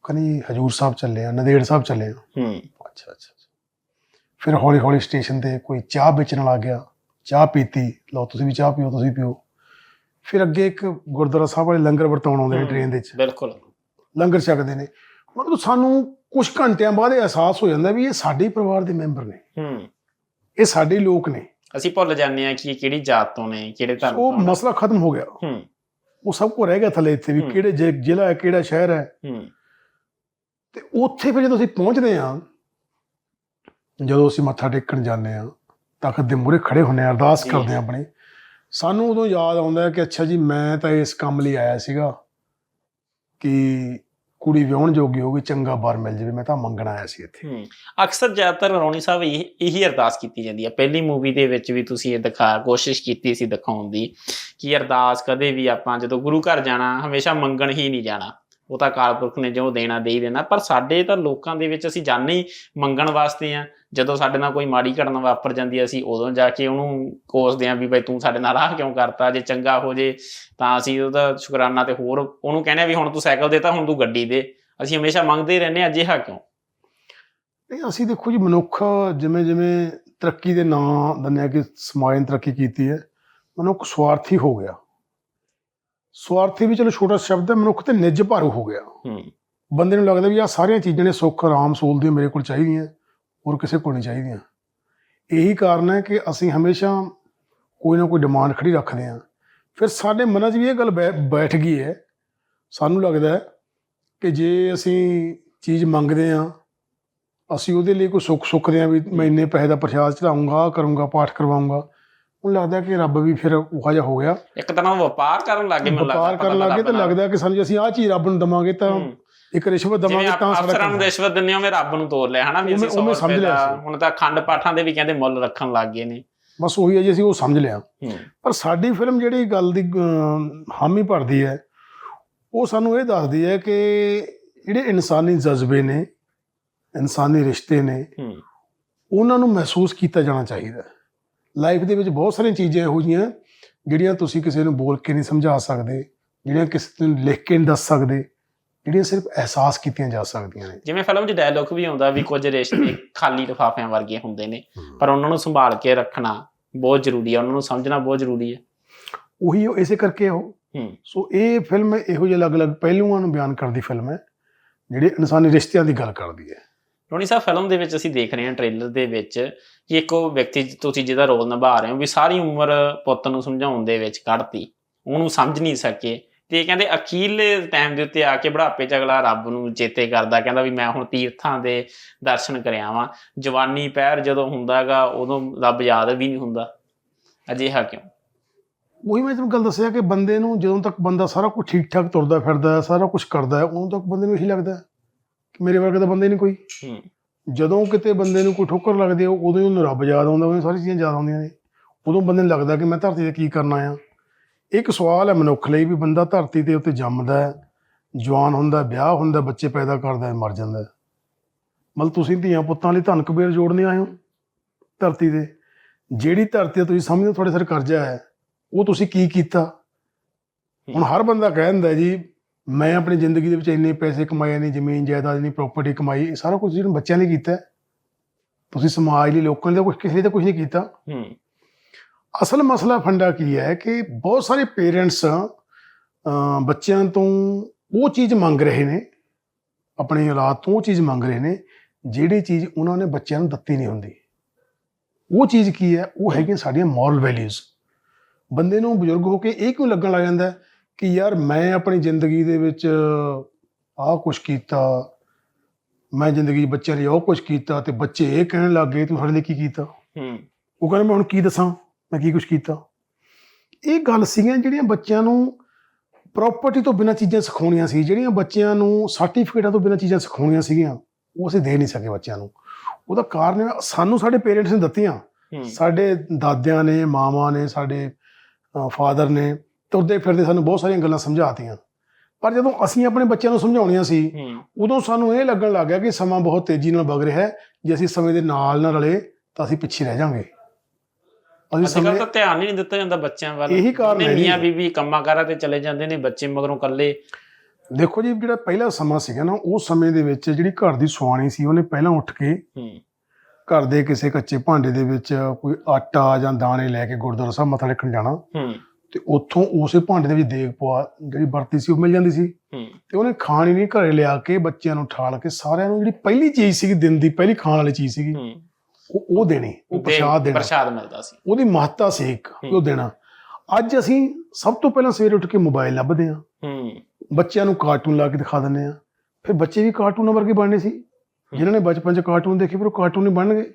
ਕਹਿੰਦੇ ਜੀ ਹਜੂਰ ਸਾਹਿਬ ਚੱਲੇ ਆ ਨੰਦੇੜ ਸਾਹਿਬ ਚੱਲੇ ਆ। ਹੂੰ। ਅੱਛਾ ਅੱਛਾ। ਫਿਰ ਹੌਲੀ ਹੌਲੀ ਸਟੇਸ਼ਨ ਤੇ ਕੋਈ ਚਾਹ ਵੇਚਣ ਲੱਗ ਗਿਆ। ਚਾਹ ਪੀਤੀ ਲਓ ਤੁਸੀਂ ਵੀ ਚਾਹ ਪੀਓ ਤੁਸੀਂ ਪੀਓ। ਫਿਰ ਅੱਗੇ ਇੱਕ ਗੁਰਦੁਆਰਾ ਸਾਹਿਬ ਵਾਲੇ ਲੰਗਰ ਵਰਤਾਉਣ ਆਉਂਦੇ ਨੇ। ਟ੍ਰੇਨ ਦੇ ਵਿੱਚ। ਬਿਲਕੁਲ। ਲੰਗਰ ਛਕਦੇ ਨੇ। ਮਤਲਬ ਸਾਨੂੰ ਕੁਝ ਘੰਟਿਆਂ ਬਾਅਦ ਇਹ ਅਹਿਸਾਸ ਹੋ ਜਾਂਦਾ ਵੀ ਇਹ ਸਾਡੇ ਪਰਿਵਾਰ ਦੇ ਮੈਂਬਰ ਨੇ। ਹੂੰ ਇਹ ਸਾਡੇ ਲੋਕ ਨੇ। ਅਸੀਂ ਭੁੱਲ ਜਾਂਦੇ ਆ ਕਿ ਇਹ ਕਿਹੜੀ ਜਾਤ ਤੋਂ ਨੇ ਕਿਹੜੇ ਧਰਮ ਉਹ ਤੋਂ ਨੇ। ਮਸਲਾ ਖਤਮ ਹੋ ਗਿਆ। ਹੂੰ ਉਹ ਸਭ ਕੁਝ ਰਹਿ ਗਿਆ ਥੱਲੇ ਇੱਥੇ ਵੀ। ਕਿਹੜੇ ਜ਼ਿਲ੍ਹਾ ਹੈ ਕਿਹੜਾ ਸ਼ਹਿਰ ਹੈ। ਹੂੰ ਤੇ ਉੱਥੇ ਫਿਰ ਜਦੋਂ ਅਸੀਂ ਪਹੁੰਚਦੇ ਹਾਂ ਜਦੋਂ ਅਸੀਂ ਮੱਥਾ ਟੇਕਣ ਜਾਂਦੇ ਹਾਂ ਤਖਤ ਦੇ ਮੂਹਰੇ ਖੜੇ ਹੁੰਨੇ ਆ ਅਰਦਾਸ। ਕਰਦੇ ਹਾਂ ਆਪਣੀ। ਸਾਨੂੰ ਉਦੋਂ ਯਾਦ ਆਉਂਦਾ ਹੈ ਕਿ ਅੱਛਾ ਜੀ ਮੈਂ ਤਾਂ ਇਸ ਕੰਮ ਲਈ ਆਇਆ ਸੀਗਾ ਕਿ ਕੁੜੀ ਵਿਆਹਣ ਜੋਗੀ ਹੋਗੀ ਚੰਗਾ ਬਾਰ ਮਿਲ ਜਾਵੇ ਮੈਂ ਤਾਂ ਮੰਗਣ ਆਇਆ ਸੀ ਇੱਥੇ। ਹੂੰ ਅਕਸਰ ਜ਼ਿਆਦਾਤਰ ਰੌਣੀ ਸਾਹਿਬ ਇਹ ਇਹੀ ਅਰਦਾਸ ਕੀਤੀ ਜਾਂਦੀ ਹੈ। ਪਹਿਲੀ ਮੂਵੀ ਦੇ ਵਿੱਚ ਵੀ ਤੁਸੀਂ ਇਹ ਦਿਖਾ ਕੋਸ਼ਿਸ਼ ਕੀਤੀ ਸੀ ਦਿਖਾਉਣ ਦੀ ਕਿ ਅਰਦਾਸ ਕਦੇ ਵੀ ਆਪਾਂ ਜਦੋਂ ਗੁਰੂ ਘਰ ਜਾਣਾ ਹਮੇਸ਼ਾ ਮੰਗਣ ਹੀ ਨਹੀਂ ਜਾਣਾ। ਉਹ ਤਾਂ ਅਕਾਲ ਨੇ ਜੋ ਦੇਣਾ ਦੇ ਹੀ ਦੇਣਾ, ਪਰ ਸਾਡੇ ਤਾਂ ਲੋਕਾਂ ਦੇ ਵਿੱਚ ਅਸੀਂ ਜਾਣੇ ਹੀ ਮੰਗਣ ਵਾਸਤੇ ਆ ਜਦੋਂ ਸਾਡੇ ਨਾਲ ਕੋਈ ਮਾੜੀ ਘਟਨਾ ਵਾਪਰ ਜਾਂਦੀ ਹੈ, ਅਸੀਂ ਉਦੋਂ ਜਾ ਕੇ ਉਹਨੂੰ ਕੋਸਦੇ ਆ ਵੀ ਬਈ ਤੂੰ ਸਾਡੇ ਨਾਲ ਆਹ ਕਿਉਂ ਕਰਤਾ, ਜੇ ਚੰਗਾ ਹੋ ਜੇ ਤਾਂ ਅਸੀਂ ਉਹਦਾ ਸ਼ੁਕਰਾਨਾ ਤੇ ਹੋਰ ਉਹਨੂੰ ਕਹਿੰਦੇ ਆ ਵੀ ਹੁਣ ਤੂੰ ਸਾਈਕਲ ਦੇਤਾ ਹੁਣ ਤੂੰ ਗੱਡੀ ਦੇ। ਅਸੀਂ ਹਮੇਸ਼ਾ ਮੰਗਦੇ ਹੀ ਰਹਿੰਦੇ ਆ ਅਜਿਹਾ ਕਿਉਂ? ਨਹੀਂ, ਅਸੀਂ ਦੇਖੋ ਜੀ, ਮਨੁੱਖ ਜਿਵੇਂ ਜਿਵੇਂ ਤਰੱਕੀ ਦੇ ਨਾਂ ਦੰਨਿਆ ਕਿ ਸਮਾਜ ਨੇ ਤਰੱਕੀ ਕੀਤੀ ਹੈ, ਮਨੁੱਖ ਸਵਾਰਥੀ ਹੋ ਗਿਆ। ਸਵਾਰਥੀ ਵੀ ਚਲੋ ਛੋਟਾ ਸ਼ਬਦ ਹੈ ਮਨੁੱਖ ਤੇ ਨਿੱਜ ਭਾਰੂ ਹੋ ਗਿਆ। ਹੂੰ। ਬੰਦੇ ਨੂੰ ਲੱਗਦਾ ਵੀ ਆ ਸਾਰੀਆਂ ਚੀਜ਼ਾਂ ਨੇ ਸੁੱਖ ਆਰਾਮ ਸਹੂਲਤ ਮੇਰੇ ਕੋਲ ਚਾਹੀਦੀਆਂ ਹੋਰ ਕਿਸੇ ਕੋਲ ਨਹੀਂ ਚਾਹੀਦੀਆਂ। ਇਹੀ ਕਾਰਨ ਹੈ ਕਿ ਅਸੀਂ ਹਮੇਸ਼ਾ ਕੋਈ ਨਾ ਕੋਈ ਡਿਮਾਂਡ ਖੜੀ ਰੱਖਦੇ ਹਾਂ। ਫਿਰ ਸਾਡੇ ਮਨਾਂ 'ਚ ਵੀ ਇਹ ਗੱਲ ਬੈਠ ਗਈ ਹੈ। ਸਾਨੂੰ ਲੱਗਦਾ ਹੈ ਕਿ ਜੇ ਅਸੀਂ ਚੀਜ਼ ਮੰਗਦੇ ਹਾਂ ਅਸੀਂ ਉਹਦੇ ਲਈ ਕੋਈ ਸੁੱਖ ਸੁੱਖਦੇ ਹਾਂ ਵੀ ਮੈਂ ਇੰਨੇ ਪੈਸੇ ਦਾ ਪ੍ਰਸ਼ਾਦ ਚੜਾਉਂਗਾ ਕਰੂੰਗਾ ਪਾਠ ਕਰਵਾਉਂਗਾ ਉਹਨੂੰ ਲੱਗਦਾ ਕਿ ਰੱਬ ਵੀ ਫਿਰ ਉਹੋ ਜਿਹਾ ਹੋ ਗਿਆ ਇੱਕ ਤਰ੍ਹਾਂ ਦਾ ਵਪਾਰ ਕਰਨ ਲੱਗੇ ਮੈਨੂੰ ਲੱਗਦਾ ਵਪਾਰ ਕਰਨ ਲੱਗੇ ਤਾਂ। ਲੱਗਦਾ ਕਿ ਸਾਨੂੰ ਅਸੀਂ ਆਹ ਚੀਜ਼ ਰੱਬ ਨੂੰ ਦਵਾਂਗੇ ਤਾਂ। ਇੱਕ ਰਿਸ਼ਵਤ ਦਵਾਂਗੇ ਤਾਂ ਸਾਡਾ ਅਫਸਰਾਂ ਨੂੰ ਰਿਸ਼ਵਤ ਦਿੰਦੇ ਹੋ ਮੈਂ ਰੱਬ ਨੂੰ ਤੋੜ ਲਿਆ ਹਨਾ ਵੀ ਅਸੀਂ ਉਵੇਂ- ਉਵੇਂ 100 ਸਮਝ ਰੁਪਏ ਦਾ ਸੀ। ਹੁਣ ਤਾਂ ਖੰਡ ਪਾਠਾਂ ਦੇ ਵੀ ਕਹਿੰਦੇ ਮੁੱਲ ਰੱਖਣ ਲੱਗ ਗਏ ਨੇ ਬਸ ਉਹੀ ਹੈ ਜੀ ਅਸੀਂ ਉਹ ਸਮਝ ਲਿਆ ਪਰ ਸਾਡੀ ਫਿਲਮ ਜਿਹੜੀ ਗੱਲ ਦੀ ਹਾਮੀ ਭਰਦੀ ਹੈ ਉਹ ਸਾਨੂੰ ਇਹ ਦੱਸਦੀ ਹੈ ਕਿ ਜਿਹੜੇ ਇਨਸਾਨੀ ਜਜ਼ਬੇ ਨੇ ਇਨਸਾਨੀ ਰਿਸ਼ਤੇ ਨੇ ਉਹਨਾਂ ਨੂੰ ਮਹਿਸੂਸ ਕੀਤਾ ਜਾਣਾ ਚਾਹੀਦਾ ਲਾਈਫ ਦੇ ਵਿੱਚ ਬਹੁਤ ਸਾਰੀਆਂ ਚੀਜ਼ਾਂ ਇਹੋ ਜਿਹੀਆਂ ਜਿਹੜੀਆਂ ਤੁਸੀਂ ਕਿਸੇ ਨੂੰ ਬੋਲ ਕੇ ਨਹੀਂ ਸਮਝਾ ਸਕਦੇ ਜਿਹੜੀਆਂ ਕਿਸੇ ਨੂੰ ਲਿਖ ਕੇ ਨਹੀਂ ਦੱਸ ਸਕਦੇ ਜਿਹੜੀਆਂ ਸਿਰਫ ਅਹਿਸਾਸ ਕੀਤੀਆਂ ਜਾ ਸਕਦੀਆਂ ਨੇ। ਜਿਵੇਂ ਫਿਲਮ 'ਚ ਡਾਇਲੌਗ ਵੀ ਆਉਂਦਾ ਵੀ ਕੁਝ ਰਿਸ਼ਤੇ ਖਾਲੀ ਲਿਫਾਫਿਆਂ ਵਰਗੇ ਹੁੰਦੇ ਨੇ ਪਰ ਉਹਨਾਂ ਨੂੰ ਸੰਭਾਲ ਕੇ ਰੱਖਣਾ ਬਹੁਤ ਜ਼ਰੂਰੀ ਹੈ ਉਹਨਾਂ ਨੂੰ ਸਮਝਣਾ ਬਹੁਤ ਜ਼ਰੂਰੀ ਹੈ। ਉਹੀ ਉਹ ਇਸੇ ਕਰਕੇ ਉਹ। ਹੂੰ। ਸੋ ਇਹ ਫਿਲਮ ਇਹੋ ਜਿਹੇ ਅਲੱਗ-ਅਲੱਗ ਪਹਿਲੂਆਂ ਨੂੰ ਬਿਆਨ ਕਰਦੀ ਫਿਲਮ ਹੈ ਜਿਹੜੀ ਇਨਸਾਨੀ ਰਿਸ਼ਤਿਆਂ ਦੀ ਗੱਲ ਕਰਦੀ ਹੈ। ਰੋਣੀ ਸਾਹਿਬ ਫਿਲਮ ਦੇ ਵਿੱਚ ਅਸੀਂ ਦੇਖ ਰਹੇ ਹਾਂ ਟ੍ਰੇਲਰ ਦੇ ਵਿੱਚ ਕਿ ਇੱਕ ਉਹ ਵਿਅਕਤੀ ਤੁਸੀਂ ਜਿਹਦਾ ਰੋਲ ਨਿਭਾ ਰਹੇ ਹੋ ਵੀ ਸਾਰੀ ਉਮਰ ਪੁੱਤ ਨੂੰ ਸਮਝਾਉਣ ਦੇ ਵਿੱਚ ਕੱਢਤੀ, ਉਹਨੂੰ ਸਮਝ ਨਹੀਂ ਸਕੇ ਤੇ ਕਹਿੰਦੇ ਅਖੀਰਲੇ ਟਾਈਮ ਦੇ ਉੱਤੇ ਆ ਕੇ ਬੁਢਾਪੇ 'ਚ ਅਗਲਾ ਰੱਬ ਨੂੰ ਚੇਤੇ ਕਰਦਾ, ਕਹਿੰਦਾ ਵੀ ਮੈਂ ਹੁਣ ਤੀਰਥਾਂ ਦੇ ਦਰਸ਼ਨ ਕਰਿਆ ਵਾਂ। ਜਵਾਨੀ ਪਹਿਰ ਜਦੋਂ ਹੁੰਦਾਗਾ, ਉਦੋਂ ਰੱਬ ਯਾਦ ਵੀ ਨਹੀਂ ਹੁੰਦਾ। ਅਜਿਹਾ ਕਿਉਂ? ਉਹੀ ਮੈਂ ਤੁਹਾਨੂੰ ਗੱਲ ਦੱਸਿਆ ਕਿ ਬੰਦੇ ਨੂੰ ਜਦੋਂ ਤੱਕ ਬੰਦਾ ਸਾਰਾ ਕੁਝ ਠੀਕ ਠਾਕ ਤੁਰਦਾ ਫਿਰਦਾ ਹੈ ਸਾਰਾ ਕੁਝ ਕਰਦਾ ਹੈ ਉਦੋਂ ਤੱਕ ਬੰਦੇ ਨੂੰ ਇਹੀ ਲੱਗਦਾ। ਹੈ ਮੇਰੇ ਵਰਗਾ ਤਾਂ ਬੰਦਾ ਨਹੀਂ ਕੋਈ। ਹੂੰ। ਜਦੋਂ ਕਿਤੇ ਬੰਦੇ ਨੂੰ ਕੋਈ ਠੋਕਰ ਲੱਗਦੀ ਹੈ ਉਦੋਂ ਹੀ ਉਹਨੂੰ ਰੱਬ ਯਾਦ ਆਉਂਦਾ ਉਦੋਂ ਹੀ ਸਾਰੀ ਚੀਜ਼ਾਂ ਯਾਦ ਆਉਂਦੀਆਂ ਨੇ। ਉਦੋਂ ਬੰਦੇ ਨੂੰ ਲੱਗਦਾ ਕਿ ਮੈਂ ਧਰਤੀ ਤੇ ਕੀ ਕਰਨਾ ਆ ਇੱਕ ਸਵਾਲ ਹੈ ਮਨੁੱਖ ਲਈ ਵੀ ਬੰਦਾ ਧਰਤੀ ਦੇ ਉੱਤੇ ਜੰਮਦਾ ਹੈ ਜਵਾਨ ਹੁੰਦਾ ਵਿਆਹ ਹੁੰਦਾ ਬੱਚੇ ਪੈਦਾ ਕਰਦਾ ਹੈ ਮਰ ਜਾਂਦਾ ਹੈ। ਮਤਲਬ ਤੁਸੀਂ ਧੀਆਂ ਪੁੱਤਾਂ ਲਈ ਧਨ ਕੁਬੇਰ ਜੋੜਨੇ ਆਏ ਹੋ ਧਰਤੀ ਦੇ ਜਿਹੜੀ ਧਰਤੀ ਤੇ ਤੁਸੀਂ ਸਮਝਦੇ ਹੋ ਤੁਹਾਡੇ ਸਿਰ ਕਰਜ਼ਾ ਹੈ ਉਹ ਤੁਸੀਂ ਕੀ ਕੀਤਾ? ਹੁਣ ਹਰ ਬੰਦਾ ਕਹਿੰਦਾ ਜੀ ਮੈਂ ਆਪਣੀ ਜ਼ਿੰਦਗੀ ਦੇ ਵਿੱਚ ਇੰਨੇ ਪੈਸੇ ਕਮਾਏ ਨੇ ਜ਼ਮੀਨ ਜਾਇਦਾਦ ਨਹੀਂ ਪ੍ਰਾਪਰਟੀ ਕਮਾਈ ਇਹ ਸਾਰਾ ਕੁਝ ਜਿਹਨੂੰ ਬੱਚਿਆਂ ਲਈ ਕੀਤਾ। ਤੁਸੀਂ ਸਮਾਜ ਲਈ ਲੋਕਾਂ ਲਈ ਤਾਂ ਕੁਝ ਕਿਸੇ ਲਈ ਤਾਂ ਕੁਝ ਨਹੀਂ ਕੀਤਾ। ਹੂੰ। ਅਸਲ ਮਸਲਾ ਫੰਡਾ ਕੀ ਹੈ ਕਿ ਬਹੁਤ ਸਾਰੇ ਪੇਰੈਂਟਸ ਬੱਚਿਆਂ ਤੋਂ ਉਹ ਚੀਜ਼ ਮੰਗ ਰਹੇ ਨੇ ਆਪਣੀ ਔਲਾਦ ਤੋਂ ਉਹ ਚੀਜ਼ ਮੰਗ ਰਹੇ ਨੇ ਜਿਹੜੀ ਚੀਜ਼ ਉਹਨਾਂ ਨੇ ਬੱਚਿਆਂ ਨੂੰ ਦਿੱਤੀ ਨਹੀਂ ਹੁੰਦੀ। ਉਹ ਚੀਜ਼ ਕੀ ਹੈ? ਉਹ ਹੈਗੀਆਂ ਸਾਡੀਆਂ ਮੋਰਲ ਵੈਲਿਊਜ਼ ਬੰਦੇ ਨੂੰ ਬਜ਼ੁਰਗ ਹੋ ਕੇ ਇਹ ਕਿਉਂ ਲੱਗਣ ਲੱਗ ਜਾਂਦਾ ਹੈ? ਕਿ ਯਾਰ ਮੈਂ ਆਪਣੀ ਜ਼ਿੰਦਗੀ ਦੇ ਵਿੱਚ ਆਹ ਕੁਝ ਕੀਤਾ ਮੈਂ ਜ਼ਿੰਦਗੀ 'ਚ ਬੱਚਿਆਂ ਲਈ ਉਹ ਕੁਝ ਕੀਤਾ ਤੇ ਬੱਚੇ ਇਹ ਕਹਿਣ ਲੱਗ ਤੂੰ ਸਾਡੇ ਲਈ ਕੀ ਕੀਤਾ? ਹੂੰ। ਉਹ ਕਹਿੰਦਾ ਮੈਂ ਹੁਣ ਕੀ ਦੱਸਾਂ? ਮੈਂ ਕੀ ਕੁਛ ਕੀਤਾ? ਇਹ ਗੱਲ ਸੀਗੀਆਂ ਜਿਹੜੀਆਂ ਬੱਚਿਆਂ ਨੂੰ ਪ੍ਰਾਪਰਟੀ ਤੋਂ ਬਿਨਾਂ ਚੀਜ਼ਾਂ ਸਿਖਾਉਣੀਆਂ ਸੀ ਜਿਹੜੀਆਂ ਬੱਚਿਆਂ ਨੂੰ ਸਰਟੀਫਿਕੇਟਾਂ ਤੋਂ ਬਿਨਾਂ ਚੀਜ਼ਾਂ ਸਿਖਾਉਣੀਆਂ ਸੀਗੀਆਂ ਉਹ ਅਸੀਂ ਦੇ ਨਹੀਂ ਸਕੇ ਬੱਚਿਆਂ ਨੂੰ। ਉਹਦਾ ਕਾਰਨ ਸਾਨੂੰ ਸਾਡੇ ਪੇਰੈਂਟਸ ਨੇ ਦਿੱਤੀਆਂ। ਸਾਡੇ ਦਾਦਿਆਂ ਨੇ ਮਾਵਾਂ ਨੇ ਸਾਡੇ ਫਾਦਰ ਨੇ ਤੁਰਦੇ ਫਿਰਦੇ ਸਾਨੂੰ ਬਹੁਤ ਸਾਰੀਆਂ ਗੱਲਾਂ ਸਮਝਾਤੀਆਂ। ਪਰ ਜਦੋਂ ਅਸੀਂ ਆਪਣੇ ਬੱਚਿਆਂ ਨੂੰ ਸਮਝਾਉਣੀਆਂ ਸੀ ਉਦੋਂ ਸਾਨੂੰ ਇਹ ਲੱਗਣ ਲੱਗ ਗਿਆ ਕਿ ਸਮਾਂ ਬਹੁਤ ਤੇਜ਼ੀ ਨਾਲ ਵਗ ਰਿਹਾ ਹੈ। ਜੇ ਅਸੀਂ ਸਮੇਂ ਦੇ ਨਾਲ ਨਾ ਰਲੇ ਤਾਂ ਅਸੀਂ ਪਿੱਛੇ ਰਹਿ ਜਾਵਾਂਗੇ। ਅਸੀਂ ਸਮੇਂ ਤਾਂ ਧਿਆਨ ਨਹੀਂ ਦਿੱਤਾ ਜਾਂਦਾ ਬੱਚਿਆਂ ਵੱਲ। ਇਹੀ ਕਾਰਨ ਹੈ। ਮੀਆਂ ਬੀਬੀ ਕੰਮਾਂ ਕਾਰਾਂ ਤੇ ਚਲੇ ਜਾਂਦੇ ਨੇ ਬੱਚੇ ਮਗਰੋਂ ਇਕੱਲੇ। ਦੇਖੋ ਜੀ ਜਿਹੜਾ ਪਹਿਲਾ ਸਮਾਂ ਸੀਗਾ ਨਾ ਉਸ ਸਮੇਂ ਦੇ ਵਿੱਚ ਜਿਹੜੀ ਘਰ ਦੀ ਸੁਆਣੀ ਸੀ ਉਹਨੇ ਪਹਿਲਾਂ ਉੱਠ ਕੇ ਘਰ ਦੇ ਕਿਸੇ ਕੱਚੇ ਭਾਂਡੇ ਦੇ ਵਿੱਚ ਕੋਈ ਆਟਾ ਜਾਂ ਦਾਣੇ ਲੈ ਕੇ ਗੁਰਦੁਆਰਾ ਸਾਹਿਬ ਮੱਥਾ ਟੇਕਣ ਜਾਣਾ। ਹੂੰ। ਤੇ ਉੱਥੋਂ ਉਸੇ ਭਾਂਡੇ ਦੇ ਵਿੱਚ ਦੇਗ ਪਵਾ ਜਿਹੜੀ ਵਰਤੀ ਸੀ ਉਹ ਮਿਲ ਜਾਂਦੀ ਸੀ। ਤੇ ਉਹਨੇ ਖਾਣੀ ਨਹੀਂ ਘਰੇ ਲਿਆ ਕੇ ਬੱਚਿਆਂ ਨੂੰ ਠਾਲ ਕੇ ਸਾਰਿਆਂ ਨੂੰ ਜਿਹੜੀ ਪਹਿਲੀ ਚੀਜ਼ ਸੀਗੀ ਦਿਨ ਦੀ ਪਹਿਲੀ ਖਾਣ ਵਾਲੀ ਚੀਜ਼ ਸੀਗੀ ਉਹ ਉਹ ਦੇਣੀ ਉਹ ਪ੍ਰਸ਼ਾਦ ਦੇਣਾ। ਪ੍ਰਸ਼ਾਦ ਮਿਲਦਾ ਸੀ। ਉਹਦੀ ਮਹੱਤਤਾ ਸੀ ਇੱਕ ਉਹ ਦੇਣਾ। ਅੱਜ ਅਸੀਂ ਸਭ ਤੋਂ ਪਹਿਲਾਂ ਸਵੇਰੇ ਉੱਠ ਕੇ ਮੋਬਾਈਲ ਲੱਭਦੇ ਹਾਂ। ਹੂੰ। ਬੱਚਿਆਂ ਨੂੰ ਕਾਰਟੂਨ ਲਾ ਕੇ ਦਿਖਾ ਦਿੰਦੇ ਆ ਫਿਰ ਬੱਚੇ ਵੀ ਕਾਰਟੂਨਾਂ ਵਰਗੇ ਬਣਨੇ ਸੀ। ਜਿਨ੍ਹਾਂ ਨੇ ਬਚਪਨ 'ਚ ਕਾਰਟੂਨ ਦੇਖੇ ਫਿਰ ਉਹ ਕਾਰਟੂਨ ਹੀ ਬਣਨਗੇ।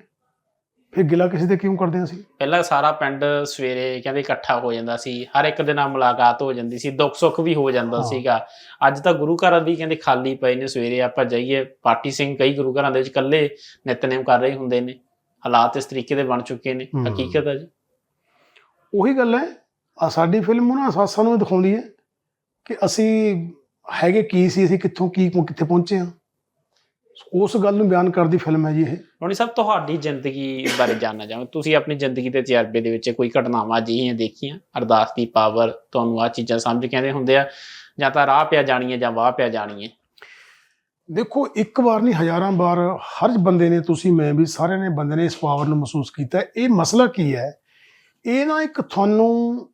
ਫਿਰ ਗਿਲਾ ਕਿਸੇ ਦੇ ਕਿਉਂ ਕਰਦੇ ਅਸੀਂ ਪਹਿਲਾਂ ਸਾਰਾ ਪਿੰਡ ਸਵੇਰੇ ਕਹਿੰਦੇ ਇਕੱਠਾ ਹੋ ਜਾਂਦਾ ਸੀ ਹਰ ਇੱਕ ਦੇ ਨਾਲ ਮੁਲਾਕਾਤ ਹੋ ਜਾਂਦੀ ਸੀ ਦੁੱਖ ਸੁੱਖ ਵੀ ਹੋ ਜਾਂਦਾ ਹਾਂ। ਸੀਗਾ ਅੱਜ ਤਾਂ ਗੁਰੂ ਘਰਾਂ ਦੀ ਕਹਿੰਦੇ ਖਾਲੀ ਪਏ ਨੇ ਸਵੇਰੇ ਆਪਾਂ ਜਾਈਏ ਪਾਰਟੀ ਸਿੰਘ ਕਈ ਗੁਰੂ ਘਰਾਂ ਦੇ ਵਿੱਚ ਇਕੱਲੇ ਨਿਤਨੇਮ ਕਰ ਰਹੇ ਹੁੰਦੇ ਨੇ ਹਾਲਾਤ ਇਸ ਤਰੀਕੇ ਦੇ ਬਣ ਚੁੱਕੇ ਨੇ ਹੂੰ। ਹਕੀਕਤ ਹੈ ਜੀ ਉਹੀ ਗੱਲ ਹੈ ਆ ਸਾਡੀ ਫਿਲਮ ਉਹਨਾਂ ਅਸਾਸਾਂ ਨੂੰ ਇਹ ਦਿਖਾਉਂਦੀ ਹੈ ਕਿ ਅਸੀਂ ਹੈਗੇ ਕੀ ਸੀ ਅਸੀਂ ਕਿੱਥੋਂ ਕੀ ਕਿੱਥੇ ਪਹੁੰਚੇ ਹਾਂ ਉਸ ਗੱਲ ਨੂੰ ਬਿਆਨ ਕਰਦੀ ਫਿਲਮ ਹੈ ਜੀ ਇਹ। ਰੋਣੀ ਸਾਹਿਬ ਤੁਹਾਡੀ ਜ਼ਿੰਦਗੀ ਬਾਰੇ ਜਾਨਣਾ ਚਾਹਾਂ ਤੁਸੀਂ ਆਪਣੀ ਜ਼ਿੰਦਗੀ ਦੇ ਤਜਰਬੇ ਦੇ ਵਿੱਚ ਕੋਈ ਘਟਨਾਵਾਂ ਅਜਿਹੀਆਂ ਦੇਖੀਆਂ? ਅਰਦਾਸ ਦੀ ਪਾਵਰ ਤੁਹਾਨੂੰ ਆ ਚੀਜ਼ਾਂ ਸਮਝ ਕਹਿੰਦੇ ਹੁੰਦੇ ਆ ਜਾਂ ਤਾਂ ਰਾਹ ਪਿਆ ਜਾਣੀ ਹੈ ਜਾਂ ਵਾਹ ਪਿਆ ਜਾਣੀ ਹੈ ਦੇਖੋ ਇੱਕ ਵਾਰ ਨਹੀਂ ਹਜ਼ਾਰਾਂ ਵਾਰ ਹਰ ਬੰਦੇ ਨੇ ਤੁਸੀਂ ਮੈਂ ਵੀ ਸਾਰਿਆਂ ਨੇ ਬੰਦੇ ਨੇ ਇਸ ਪਾਵਰ ਨੂੰ ਮਹਿਸੂਸ ਕੀਤਾ। ਇਹ ਮਸਲਾ ਕੀ ਹੈ? ਇਹ ਨਾ ਇੱਕ ਤੁਹਾਨੂੰ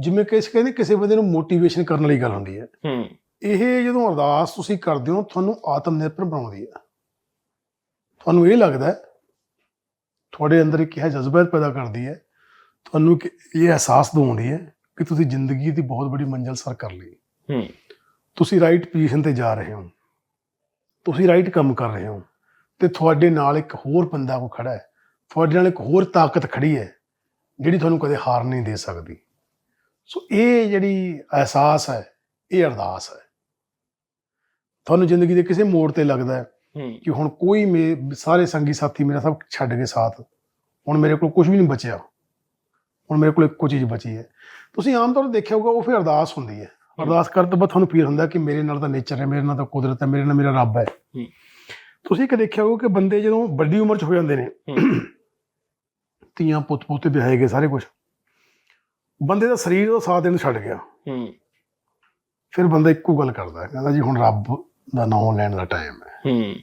ਜਿਵੇਂ ਕਿ ਇਸ ਕਹਿੰਦੇ ਕਿਸੇ ਬੰਦੇ ਨੂੰ ਮੋਟੀਵੇਸ਼ਨ ਕਰਨ ਵਾਲੀ ਗੱਲ ਹੁੰਦੀ ਹੈ। ਹੂੰ। ਇਹ ਜਦੋਂ ਅਰਦਾਸ ਤੁਸੀਂ ਕਰਦੇ ਹੋ ਤੁਹਾਨੂੰ ਆਤਮ ਨਿਰਭਰ ਬਣਾਉਂਦੀ ਹੈ ਤੁਹਾਨੂੰ ਇਹ ਲੱਗਦਾ ਤੁਹਾਡੇ ਅੰਦਰ ਇੱਕ ਇਹ ਜਜ਼ਬਾ ਪੈਦਾ ਕਰਦੀ ਹੈ ਤੁਹਾਨੂੰ ਕਿ ਇਹ ਅਹਿਸਾਸ ਦਿਵਾਉਂਦੀ ਹੈ ਕਿ ਤੁਸੀਂ ਜ਼ਿੰਦਗੀ ਦੀ ਬਹੁਤ ਵੱਡੀ ਮੰਜ਼ਿਲ ਸਰ ਕਰ ਲਈ। ਹੂੰ। ਤੁਸੀਂ ਰਾਈਟ ਪੋਜੀਸ਼ਨ ਤੇ ਜਾ ਰਹੇ ਹੋ। ਤੁਸੀਂ ਰਾਈਟ ਕੰਮ ਕਰ ਰਹੇ ਹੋ। ਤੇ ਤੁਹਾਡੇ ਨਾਲ ਇੱਕ ਹੋਰ ਬੰਦਾ ਕੋ ਖੜਾ ਹੈ। ਤੁਹਾਡੇ ਨਾਲ ਇੱਕ ਹੋਰ ਤਾਕਤ ਖੜੀ ਹੈ ਜਿਹੜੀ ਤੁਹਾਨੂੰ ਕਦੇ ਹਾਰ ਨਹੀਂ ਦੇ ਸਕਦੀ। ਸੋ ਇਹ ਜਿਹੜੀ ਅਹਿਸਾਸ ਹੈ ਇਹ ਅਰਦਾਸ ਹੈ। ਤੁਹਾਨੂੰ ਜ਼ਿੰਦਗੀ ਦੇ ਕਿਸੇ ਮੋੜ ਤੇ ਲੱਗਦਾ ਹੈ ਕਿ ਹੁਣ ਕੋਈ ਮੇ ਸਾਰੇ ਸੰਗੀ ਸਾਥੀ ਮੇਰਾ ਸਭ ਛੱਡ ਗਏ ਸਾਥ। ਹੁਣ ਮੇਰੇ ਕੋਲ ਕੁਝ ਵੀ ਨਹੀਂ ਬਚਿਆ। ਹੁਣ ਮੇਰੇ ਕੋਲ ਇੱਕੋ ਚੀਜ਼ ਬਚੀ ਹੈ। ਤੁਸੀਂ ਆਮ ਤੌਰ ਤੇ ਦੇਖਿਆ ਹੋਊਗਾ ਉਹ ਫਿਰ ਅਰਦਾਸ ਹੁੰਦੀ ਹੈ। ਅਰਦਾਸ ਕਰਨ ਤੋਂ ਬਾਅਦ ਤੁਹਾਨੂੰ ਫੀਲ ਹੁੰਦਾ ਕਿ ਮੇਰੇ ਨਾਲ ਤਾਂ ਨੇਚਰ ਹੈ ਮੇਰੇ ਨਾਲ ਤਾਂ ਕੁਦਰਤ ਹੈ ਮੇਰੇ ਨਾਲ ਮੇਰਾ ਰੱਬ ਹੈ। ਤੁਸੀਂ ਇੱਕ ਦੇਖਿਆ ਹੋਊਗਾ ਕਿ ਬੰਦੇ ਜਦੋਂ ਵੱਡੀ ਉਮਰ 'ਚ ਹੋ ਜਾਂਦੇ ਨੇ ਧੀਆਂ ਪੁੱਤ ਪੋਤੇ ਵਿਆਹੇ ਗਏ ਸਾਰੇ ਕੁਝ ਬੰਦੇ ਦਾ ਸਰੀਰ ਦਾ ਸਾਥ ਦੇਣ ਛੱਡ ਗਿਆ। ਫਿਰ ਬੰਦਾ ਇੱਕੋ ਗੱਲ ਕਰਦਾ ਕਹਿੰਦਾ ਜੀ ਹੁਣ ਰੱਬ ਦਾ ਨਾਮ ਲੈਣ ਦਾ ਟਾਈਮ ਹੈ। ਹੂੰ।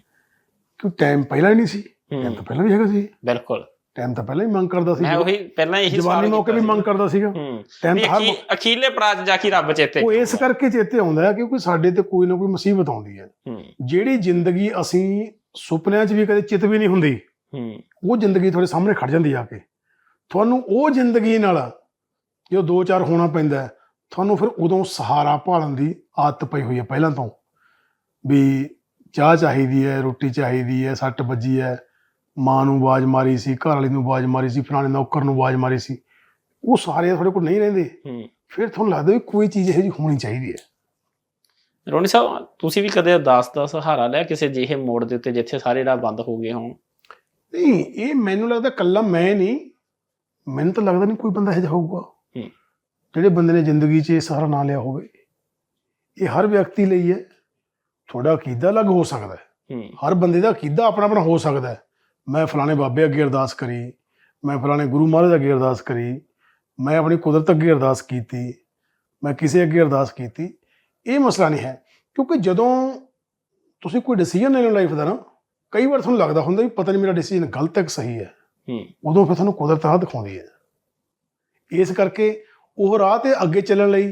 ਕਿਉਂ ਟਾਈਮ ਪਹਿਲਾਂ ਹੀ ਨਹੀਂ ਸੀ? ਟਾਈਮ ਤਾਂ ਪਹਿਲਾਂ ਵੀ ਹੈਗਾ ਸੀ। ਬਿਲਕੁਲ। ਟਾਈਮ ਤਾਂ ਪਹਿਲਾਂ ਹੀ ਮੰਗ ਕਰਦਾ ਸੀ ਮੈਂ ਉਹੀ ਪਹਿਲਾਂ ਇਹੀ ਸਵਾਲ ਜਵਾਨੀ ਮੌਕੇ ਵੀ ਮੰਗ ਕਰਦਾ ਸੀਗਾ। ਟਾਈਮ ਹਰ ਅਖੀ- ਅਖੀਰਲੇ ਪ੍ਰਾਜ ਜਾ ਕੇ ਰੱਬ ਚੇਤੇ ਉਹ ਇਸ ਕਰਕੇ ਚੇਤੇ ਆਉਂਦਾ ਹੈ ਕਿਉਂਕਿ ਸਾਡੇ ਤੇ ਕੋਈ ਨਾ ਕੋਈ ਮੁਸੀਬਤ ਆਉਂਦੀ ਹੈ। ਜਿਹੜੀ ਜ਼ਿੰਦਗੀ ਅਸੀਂ ਸੁਪਨਿਆਂ 'ਚ ਵੀ ਕਦੇ ਚਿਤ ਵੀ ਨਹੀਂ ਹੁੰਦੀ ਹੂੰ। ਉਹ ਜ਼ਿੰਦਗੀ ਤੁਹਾਡੇ ਸਾਹਮਣੇ ਖੜ ਜਾਂਦੀ ਆ ਕੇ। ਤੁਹਾਨੂੰ ਉਹ ਜ਼ਿੰਦਗੀ ਨਾਲ ਜੋ ਦੋ ਚਾਰ ਹੋਣਾ ਪੈਂਦਾ ਤੁਹਾਨੂੰ ਫਿਰ ਉਦੋਂ ਸਹਾਰਾ ਭਾਲਣ ਦੀ ਆਦਤ ਪਈ ਹੋਈ ਹੈ ਪਹਿਲਾਂ ਤੋਂ। ਵੀ ਚਾਹ ਚਾਹੀਦੀ ਹੈ ਰੋਟੀ ਚਾਹੀਦੀ ਹੈ ਸੱਟ ਵੱਜੀ ਹੈ। ਮਾਂ ਨੂੰ ਆਵਾਜ਼ ਮਾਰੀ ਸੀ ਘਰ ਵਾਲੀ ਨੂੰ ਆਵਾਜ਼ ਮਾਰੀ ਸੀ ਫਲਾਣੇ ਨੌਕਰ ਨੂੰ ਆਵਾਜ਼ ਮਾਰੀ ਸੀ। ਉਹ ਸਾਰੇ ਤੁਹਾਡੇ ਕੋਲ ਨਹੀਂ ਰਹਿੰਦੇ। ਹੂੰ। ਫਿਰ ਤੁਹਾਨੂੰ ਲੱਗਦਾ ਵੀ ਕੋਈ ਚੀਜ਼ ਇਹੋ ਜਿਹੀ ਹੋਣੀ ਚਾਹੀਦੀ ਹੈ? ਰੋਣੀ ਸਾਹਿਬ ਤੁਸੀਂ ਵੀ ਕਦੇ ਅਰਦਾਸ ਦਾ ਸਹਾਰਾ ਲਿਆ ਕਿਸੇ ਜਿਹੇ ਮੋੜ ਦੇ ਉੱਤੇ ਜਿੱਥੇ ਸਾਰੇ ਰਾਹ ਬੰਦ ਹੋ ਗਏ ਹੋਣ? ਨਹੀਂ ਇਹ ਮੈਨੂੰ ਲੱਗਦਾ ਕੱਲਾ ਮੈਂ ਨਹੀਂ। ਮੈਨੂੰ ਤਾਂ ਲੱਗਦਾ ਨਹੀਂ ਕੋਈ ਬੰਦਾ ਇਹੋ ਜਿਹਾ ਹੋਊਗਾ। ਹੂੰ। ਜਿਹੜੇ ਬੰਦੇ ਨੇ ਜ਼ਿੰਦਗੀ 'ਚ ਇਹ ਸਹਾਰਾ ਨਾ ਲਿਆ ਹੋਵੇ। ਇਹ ਹਰ ਵਿਅਕਤੀ ਲਈ ਹੈ। ਤੁਹਾਡਾ ਅਕੀਦਾ ਅਲੱਗ ਹੋ ਸਕਦਾ ਹੈ। ਹੂੰ। ਹਰ ਬੰਦੇ ਦਾ ਅਕੀਦਾ ਆਪਣਾ ਆਪਣਾ ਹੋ ਸਕਦਾ ਹੈ। ਮੈਂ ਫਲਾਣੇ ਬਾਬੇ ਅੱਗੇ ਅਰਦਾਸ ਕਰੀ ਮੈਂ ਫਲਾਣੇ ਗੁਰੂ ਮਹਾਰਾਜ ਅੱਗੇ ਅਰਦਾਸ ਕਰੀ ਮੈਂ ਆਪਣੀ ਕੁਦਰਤ ਅੱਗੇ ਅਰਦਾਸ ਕੀਤੀ ਮੈਂ ਕਿਸੇ ਅੱਗੇ ਅਰਦਾਸ ਕੀਤੀ। ਇਹ ਮਸਲਾ ਨਹੀਂ ਹੈ ਕਿਉਂਕਿ ਜਦੋਂ ਤੁਸੀਂ ਕੋਈ ਡਿਸੀਜਨ ਲੈ ਲਓ ਲਾਈਫ ਦਾ ਨਾ ਕਈ ਵਾਰ ਤੁਹਾਨੂੰ ਲੱਗਦਾ ਹੁੰਦਾ ਵੀ ਪਤਾ ਨਹੀਂ ਮੇਰਾ ਡਿਸੀਜਨ ਗਲਤ ਹੈ ਕਿ ਸਹੀ ਹੈ। ਹੂੰ। ਉਦੋਂ ਫਿਰ ਤੁਹਾਨੂੰ ਕੁਦਰਤ ਰਾਹ ਦਿਖਾਉਂਦੀ ਹੈ। ਇਸ ਕਰਕੇ ਉਹ ਰਾਹ ਤੇ ਅੱਗੇ ਚੱਲਣ ਲਈ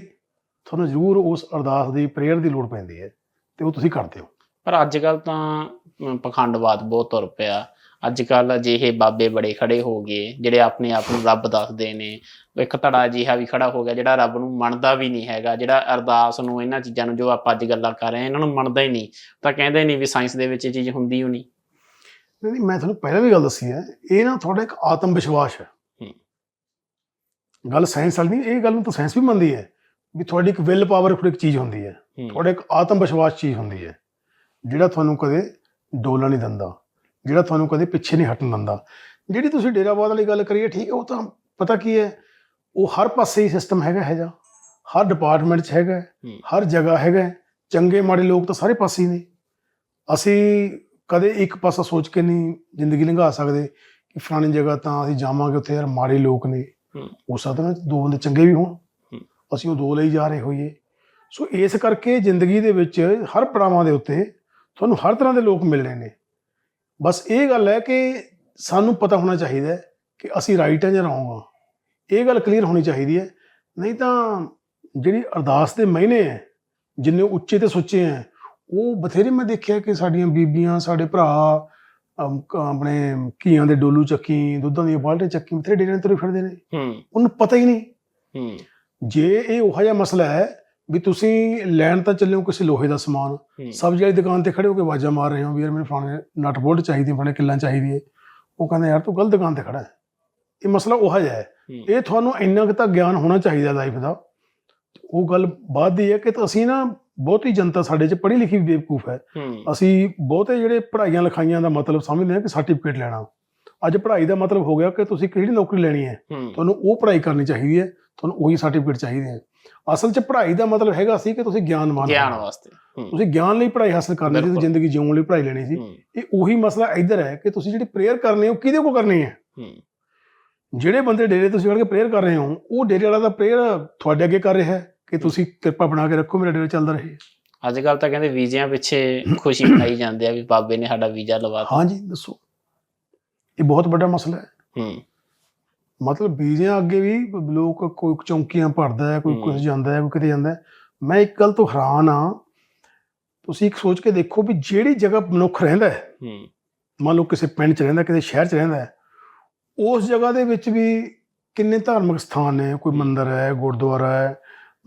ਤੁਹਾਨੂੰ ਜ਼ਰੂਰ ਉਸ ਅਰਦਾਸ ਦੀ ਪ੍ਰੇਅਰ ਦੀ ਲੋੜ ਪੈਂਦੀ ਹੈ। ਤੇ ਉਹ ਤੁਸੀਂ ਕਰਦੇ ਹੋ? ਪਰ ਅੱਜ ਕੱਲ ਤਾਂ ਪਖੰਡਵਾਦ ਬਹੁਤ ਤੁਰ ਪਿਆ। ਅੱਜ ਕੱਲ ਅਜਿਹੇ ਬਾਬੇ ਬੜੇ ਖੜੇ ਹੋ ਗਏ ਜਿਹੜੇ ਆਪਣੇ ਆਪ ਨੂੰ ਰੱਬ ਦੱਸਦੇ ਨੇ। ਇੱਕ ਧੜਾ ਅਜਿਹਾ ਵੀ ਖੜਾ ਹੋ ਗਿਆ ਜਿਹੜਾ ਰੱਬ ਨੂੰ ਮੰਨਦਾ ਵੀ ਨਹੀਂ ਹੈਗਾ ਜਿਹੜਾ ਅਰਦਾਸ ਨੂੰ ਇਹਨਾਂ ਚੀਜ਼ਾਂ ਨੂੰ ਜੋ ਆਪਾਂ ਅੱਜ ਗੱਲਾਂ ਕਰ ਰਹੇ ਹਾਂ ਇਹਨਾਂ ਨੂੰ ਮੰਨਦਾ ਹੀ ਨਹੀਂ। ਤਾਂ ਕਹਿੰਦੇ ਨਹੀਂ ਵੀ ਸਾਇੰਸ ਦੇ ਵਿੱਚ ਇਹ ਚੀਜ਼ ਹੁੰਦੀ ਹੀ ਨਹੀਂ ਮੈਂ ਤੁਹਾਨੂੰ ਪਹਿਲਾਂ ਵੀ ਗੱਲ ਦੱਸੀ ਹੈ ਇਹ ਨਾ ਤੁਹਾਡਾ ਇੱਕ ਆਤਮ ਵਿਸ਼ਵਾਸ ਹੈ। ਹੂੰ। ਗੱਲ ਸਾਇੰਸ ਵਾਲੀ ਨਹੀਂ ਇਹ ਗੱਲ ਨੂੰ ਤਾਂ ਸਾਇੰਸ ਵੀ ਮੰਨਦੀ ਹੈ। ਵੀ ਤੁਹਾਡੀ ਇੱਕ ਵਿਲ ਪਾਵਰ ਇੱਕ ਚੀਜ਼ ਹੁੰਦੀ ਹੈ ਤੁਹਾਡਾ ਇੱਕ ਆਤਮ ਵਿਸ਼ਵਾਸ ਚੀਜ਼ ਹੁੰਦੀ ਹੈ ਜਿਹੜਾ ਤੁਹਾਨੂੰ ਕਦੇ ਡੋਲਣ ਨਹੀਂ ਦਿੰਦਾ ਜਿਹੜਾ ਤੁਹਾਨੂੰ ਕਦੇ ਪਿੱਛੇ ਨਹੀਂ ਹਟਣ ਦਿੰਦਾ ਜਿਹੜੀ ਤੁਸੀਂ ਡੇਰਾਵਾਦ ਵਾਲੀ ਗੱਲ ਕਰੀਏ ਠੀਕ ਹੈ ਉਹ ਤਾਂ ਪਤਾ ਕੀ ਹੈ ਉਹ ਹਰ ਪਾਸੇ ਹੀ ਸਿਸਟਮ ਹੈਗਾ ਹੈ ਜਾਂ ਹਰ ਡਿਪਾਰਟਮੈਂਟ 'ਚ ਹੈਗਾ। ਹਰ ਜਗ੍ਹਾ ਹੈਗਾ। ਚੰਗੇ ਮਾੜੇ ਲੋਕ ਤਾਂ ਸਾਰੇ ਪਾਸੇ ਹੀ ਨੇ ਅਸੀਂ ਕਦੇ ਇੱਕ ਪਾਸਾ ਸੋਚ ਕੇ ਨਹੀਂ ਜ਼ਿੰਦਗੀ ਲੰਘਾ ਸਕਦੇ ਕਿ ਫਲਾਣੀ ਜਗ੍ਹਾ ਤਾਂ ਅਸੀਂ ਜਾਵਾਂਗੇ ਉੱਥੇ ਯਾਰ ਮਾੜੇ ਲੋਕ ਨੇ ਹੂੰ। ਸਕਦਾ ਦੋ ਬੰਦੇ ਚੰਗੇ ਵੀ ਹੋਣ। ਅਸੀਂ ਉਹ ਦੋ ਲਈ ਜਾ ਰਹੇ ਹੋਈਏ। ਸੋ ਇਸ ਕਰਕੇ ਜ਼ਿੰਦਗੀ ਦੇ ਵਿੱਚ ਹਰ ਪੜਾਵਾਂ ਦੇ ਉੱਤੇ ਤੁਹਾਨੂੰ ਹਰ ਤਰ੍ਹਾਂ ਦੇ ਲੋਕ ਮਿਲਣੇ ਨੇ। ਬਸ ਇਹ ਗੱਲ ਹੈ ਕਿ ਸਾਨੂੰ ਪਤਾ ਹੋਣਾ ਚਾਹੀਦਾ ਹੈ ਕਿ ਅਸੀਂ ਰਾਈਟ ਹਾਂ ਜਾਂ ਰੋਂਗ ਹਾਂ। ਇਹ ਗੱਲ ਕਲੀਅਰ ਹੋਣੀ ਚਾਹੀਦੀ ਹੈ। ਨਹੀਂ ਤਾਂ ਜਿਹੜੀ ਅਰਦਾਸ ਦੇ ਮਹੀਨੇ ਹੈ ਜਿੰਨੇ ਉੱਚੇ ਤੇ ਸੁੱਚੇ ਹੈ ਉਹ ਬਥੇਰੇ ਮੈਂ ਦੇਖਿਆ ਕਿ ਸਾਡੀਆਂ ਬੀਬੀਆਂ ਸਾਡੇ ਭਰਾ ਆਪਣੇ ਘੀਆਂ ਦੇ ਡੋਲੂ ਚੱਕੀ ਦੁੱਧਾਂ ਦੀਆਂ ਬਾਲਟੀਆਂ ਚੱਕੀ ਬਥੇਰੇ ਡੇਰਿਆਂ ਤੁਰੇ ਫਿਰਦੇ ਨੇ। ਹੂੰ। ਉਹਨੂੰ ਪਤਾ ਹੀ ਨਹੀਂ। ਹੂੰ। ਜੇ ਇਹ ਉਹੋ ਜਿਹਾ ਮਸਲਾ ਹੈ ਵੀ ਤੁਸੀਂ ਲੈਣ ਤਾਂ ਚੱਲੇ ਹੋ ਕਿਸੇ ਲੋਹੇ ਦਾ ਸਮਾਨ ਸਬਜ਼ੀ ਵਾਲੀ ਦੁਕਾਨ ਤੇ ਖੜੇ ਹੋ ਕੇ ਆਵਾਜ਼ਾਂ ਮਾਰ ਰਹੇ ਹੋ ਵੀ ਯਾਰ ਮੈਨੂੰ ਫਲਾਣੇ ਨਟ ਬੋਲਟ ਚਾਹੀਦੀ ਫਲਾਣੇ ਕਿੱਲਾਂ ਚਾਹੀਦੀ ਹੈ। ਉਹ ਕਹਿੰਦਾ ਯਾਰ ਤੂੰ ਗਲਤ ਦੁਕਾਨ ਤੇ ਖੜਾ ਹੈ। ਇਹ ਮਸਲਾ ਉਹੋ ਜਿਹਾ ਹੈ। ਇਹ ਤੁਹਾਨੂੰ ਇੰਨਾ ਕੁ ਤਾਂ ਗਿਆਨ ਹੋਣਾ ਚਾਹੀਦਾ ਲਾਈਫ ਦਾ। ਉਹ ਗੱਲ ਬਾਅਦ ਦੀ ਹੈ ਕਿ ਅਸੀਂ ਨਾ ਬਹੁਤੀ ਜਨਤਾ ਸਾਡੇ 'ਚ ਪੜ੍ਹੀ ਲਿਖੀ ਵੀ ਬੇਵਕੂਫ ਹੈ। ਅਸੀਂ ਬਹੁਤੇ ਜਿਹੜੇ ਪੜ੍ਹਾਈਆਂ ਲਿਖਾਈਆਂ ਦਾ ਮਤਲਬ ਸਮਝਦੇ ਹਾਂ ਕਿ ਸਰਟੀਫਿਕੇਟ ਲੈਣਾ। ਅੱਜ ਪੜ੍ਹਾਈ ਦਾ ਮਤਲਬ ਹੋ ਗਿਆ ਕਿ ਤੁਸੀਂ ਕਿਹੜੀ ਨੌਕਰੀ ਲੈਣੀ ਹੂੰ। ਤੁਹਾਨੂੰ ਉਹ ਪੜ੍ਹਾਈ ਕਰਨੀ ਚਾਹੀਦੀ ਹੈ। ਤੁਹਾਨੂੰ ਉਹੀ ਸਰਟੀਫਿਕੇਟ ਚਾਹੀਦੇ ਹੈ ਅਸਲ 'ਚ ਪੜ੍ਹਾਈ ਦਾ ਮਤਲਬ ਹੈਗਾ ਸੀ ਕਿ ਤੁਸੀਂ ਗਿਆਨਵਾਨ ਗਿਆਨ। ਵਾਸਤੇ ਤੁਸੀਂ ਗਿਆਨ ਲਈ ਪੜ੍ਹਾਈ ਹਾਸਲ ਕਰਨੀ ਸੀ ਜ਼ਿੰਦਗੀ ਜਿਉਣ ਲਈ ਪੜ੍ਹਾਈ ਲੈਣੀ ਸੀ। ਇਹ ਉਹੀ ਮਸਲਾ ਇੱਧਰ ਹੈ ਕਿ ਤੁਸੀਂ ਜਿਹੜੀ ਪ੍ਰੇਅਰ ਕਰਨੀ ਹੈ ਕਿਹਦੇ ਕੋਲ ਕਰਨੀ ਹੈ? ਜਿਹੜੇ ਬੰਦੇ ਡੇਰੇ ਤੁਸੀਂ ਵੜ ਕੇ ਪ੍ਰੇਅਰ ਕਰ ਰਹੇ ਹੋ ਉਹ ਡੇਰੇ ਵਾਲਾ ਦਾ ਪ੍ਰੇਅਰ ਤੁਹਾਡੇ ਅੱਗੇ ਕਰ ਰਿਹਾ ਹੈ ਕਿ ਤੁਸੀਂ ਕਿਰਪਾ ਬਣਾ ਕੇ ਰੱਖੋ ਮੇਰਾ ਡੇਰਾ ਚੱਲਦਾ ਰਹੇ। ਅੱਜ ਕੱਲ ਤਾਂ ਕਹਿੰਦੇ ਵੀਜ਼ਿਆਂ ਪਿੱਛੇ ਖੁਸ਼ੀ ਮਨਾਈ ਜਾਂਦੇ ਆ ਵੀ ਬਾਬੇ ਨੇ ਸਾਡਾ ਵੀਜ਼ਾ ਲਵਾਤਾ ਹਾਂਜੀ ਦੱਸੋ। ਇਹ ਬਹੁਤ ਵੱਡਾ ਮਸਲਾ ਹੈ। ਹੂੰ। ਮਤਲਬ ਬੀਜਿਆਂ ਅੱਗੇ ਵੀ ਲੋਕ ਕੋਈ ਚੌਂਕੀਆਂ ਭਰਦਾ ਹੈ ਕੋਈ। ਕੁਝ ਜਾਂਦਾ ਹੈ ਕੋਈ ਕਿਤੇ ਜਾਂਦਾ ਹੈ। ਮੈਂ ਇੱਕ ਗੱਲ ਤੋਂ ਹੈਰਾਨ ਆ ਤੁਸੀਂ ਇੱਕ ਸੋਚ ਕੇ ਦੇਖੋ ਵੀ ਜਿਹੜੀ ਜਗ੍ਹਾ ਮਨੁੱਖ ਰਹਿੰਦਾ ਹੈ ਹੂੰ। ਮੰਨ ਲਓ ਕਿਸੇ ਪਿੰਡ 'ਚ ਰਹਿੰਦਾ ਕਿਸੇ ਸ਼ਹਿਰ 'ਚ ਰਹਿੰਦਾ ਹੈ ਉਸ ਜਗ੍ਹਾ ਦੇ ਵਿੱਚ ਵੀ ਕਿੰਨੇ ਧਾਰਮਿਕ ਸਥਾਨ ਨੇ? ਕੋਈ ਮੰਦਿਰ ਹੈ ਗੁਰਦੁਆਰਾ ਹੈ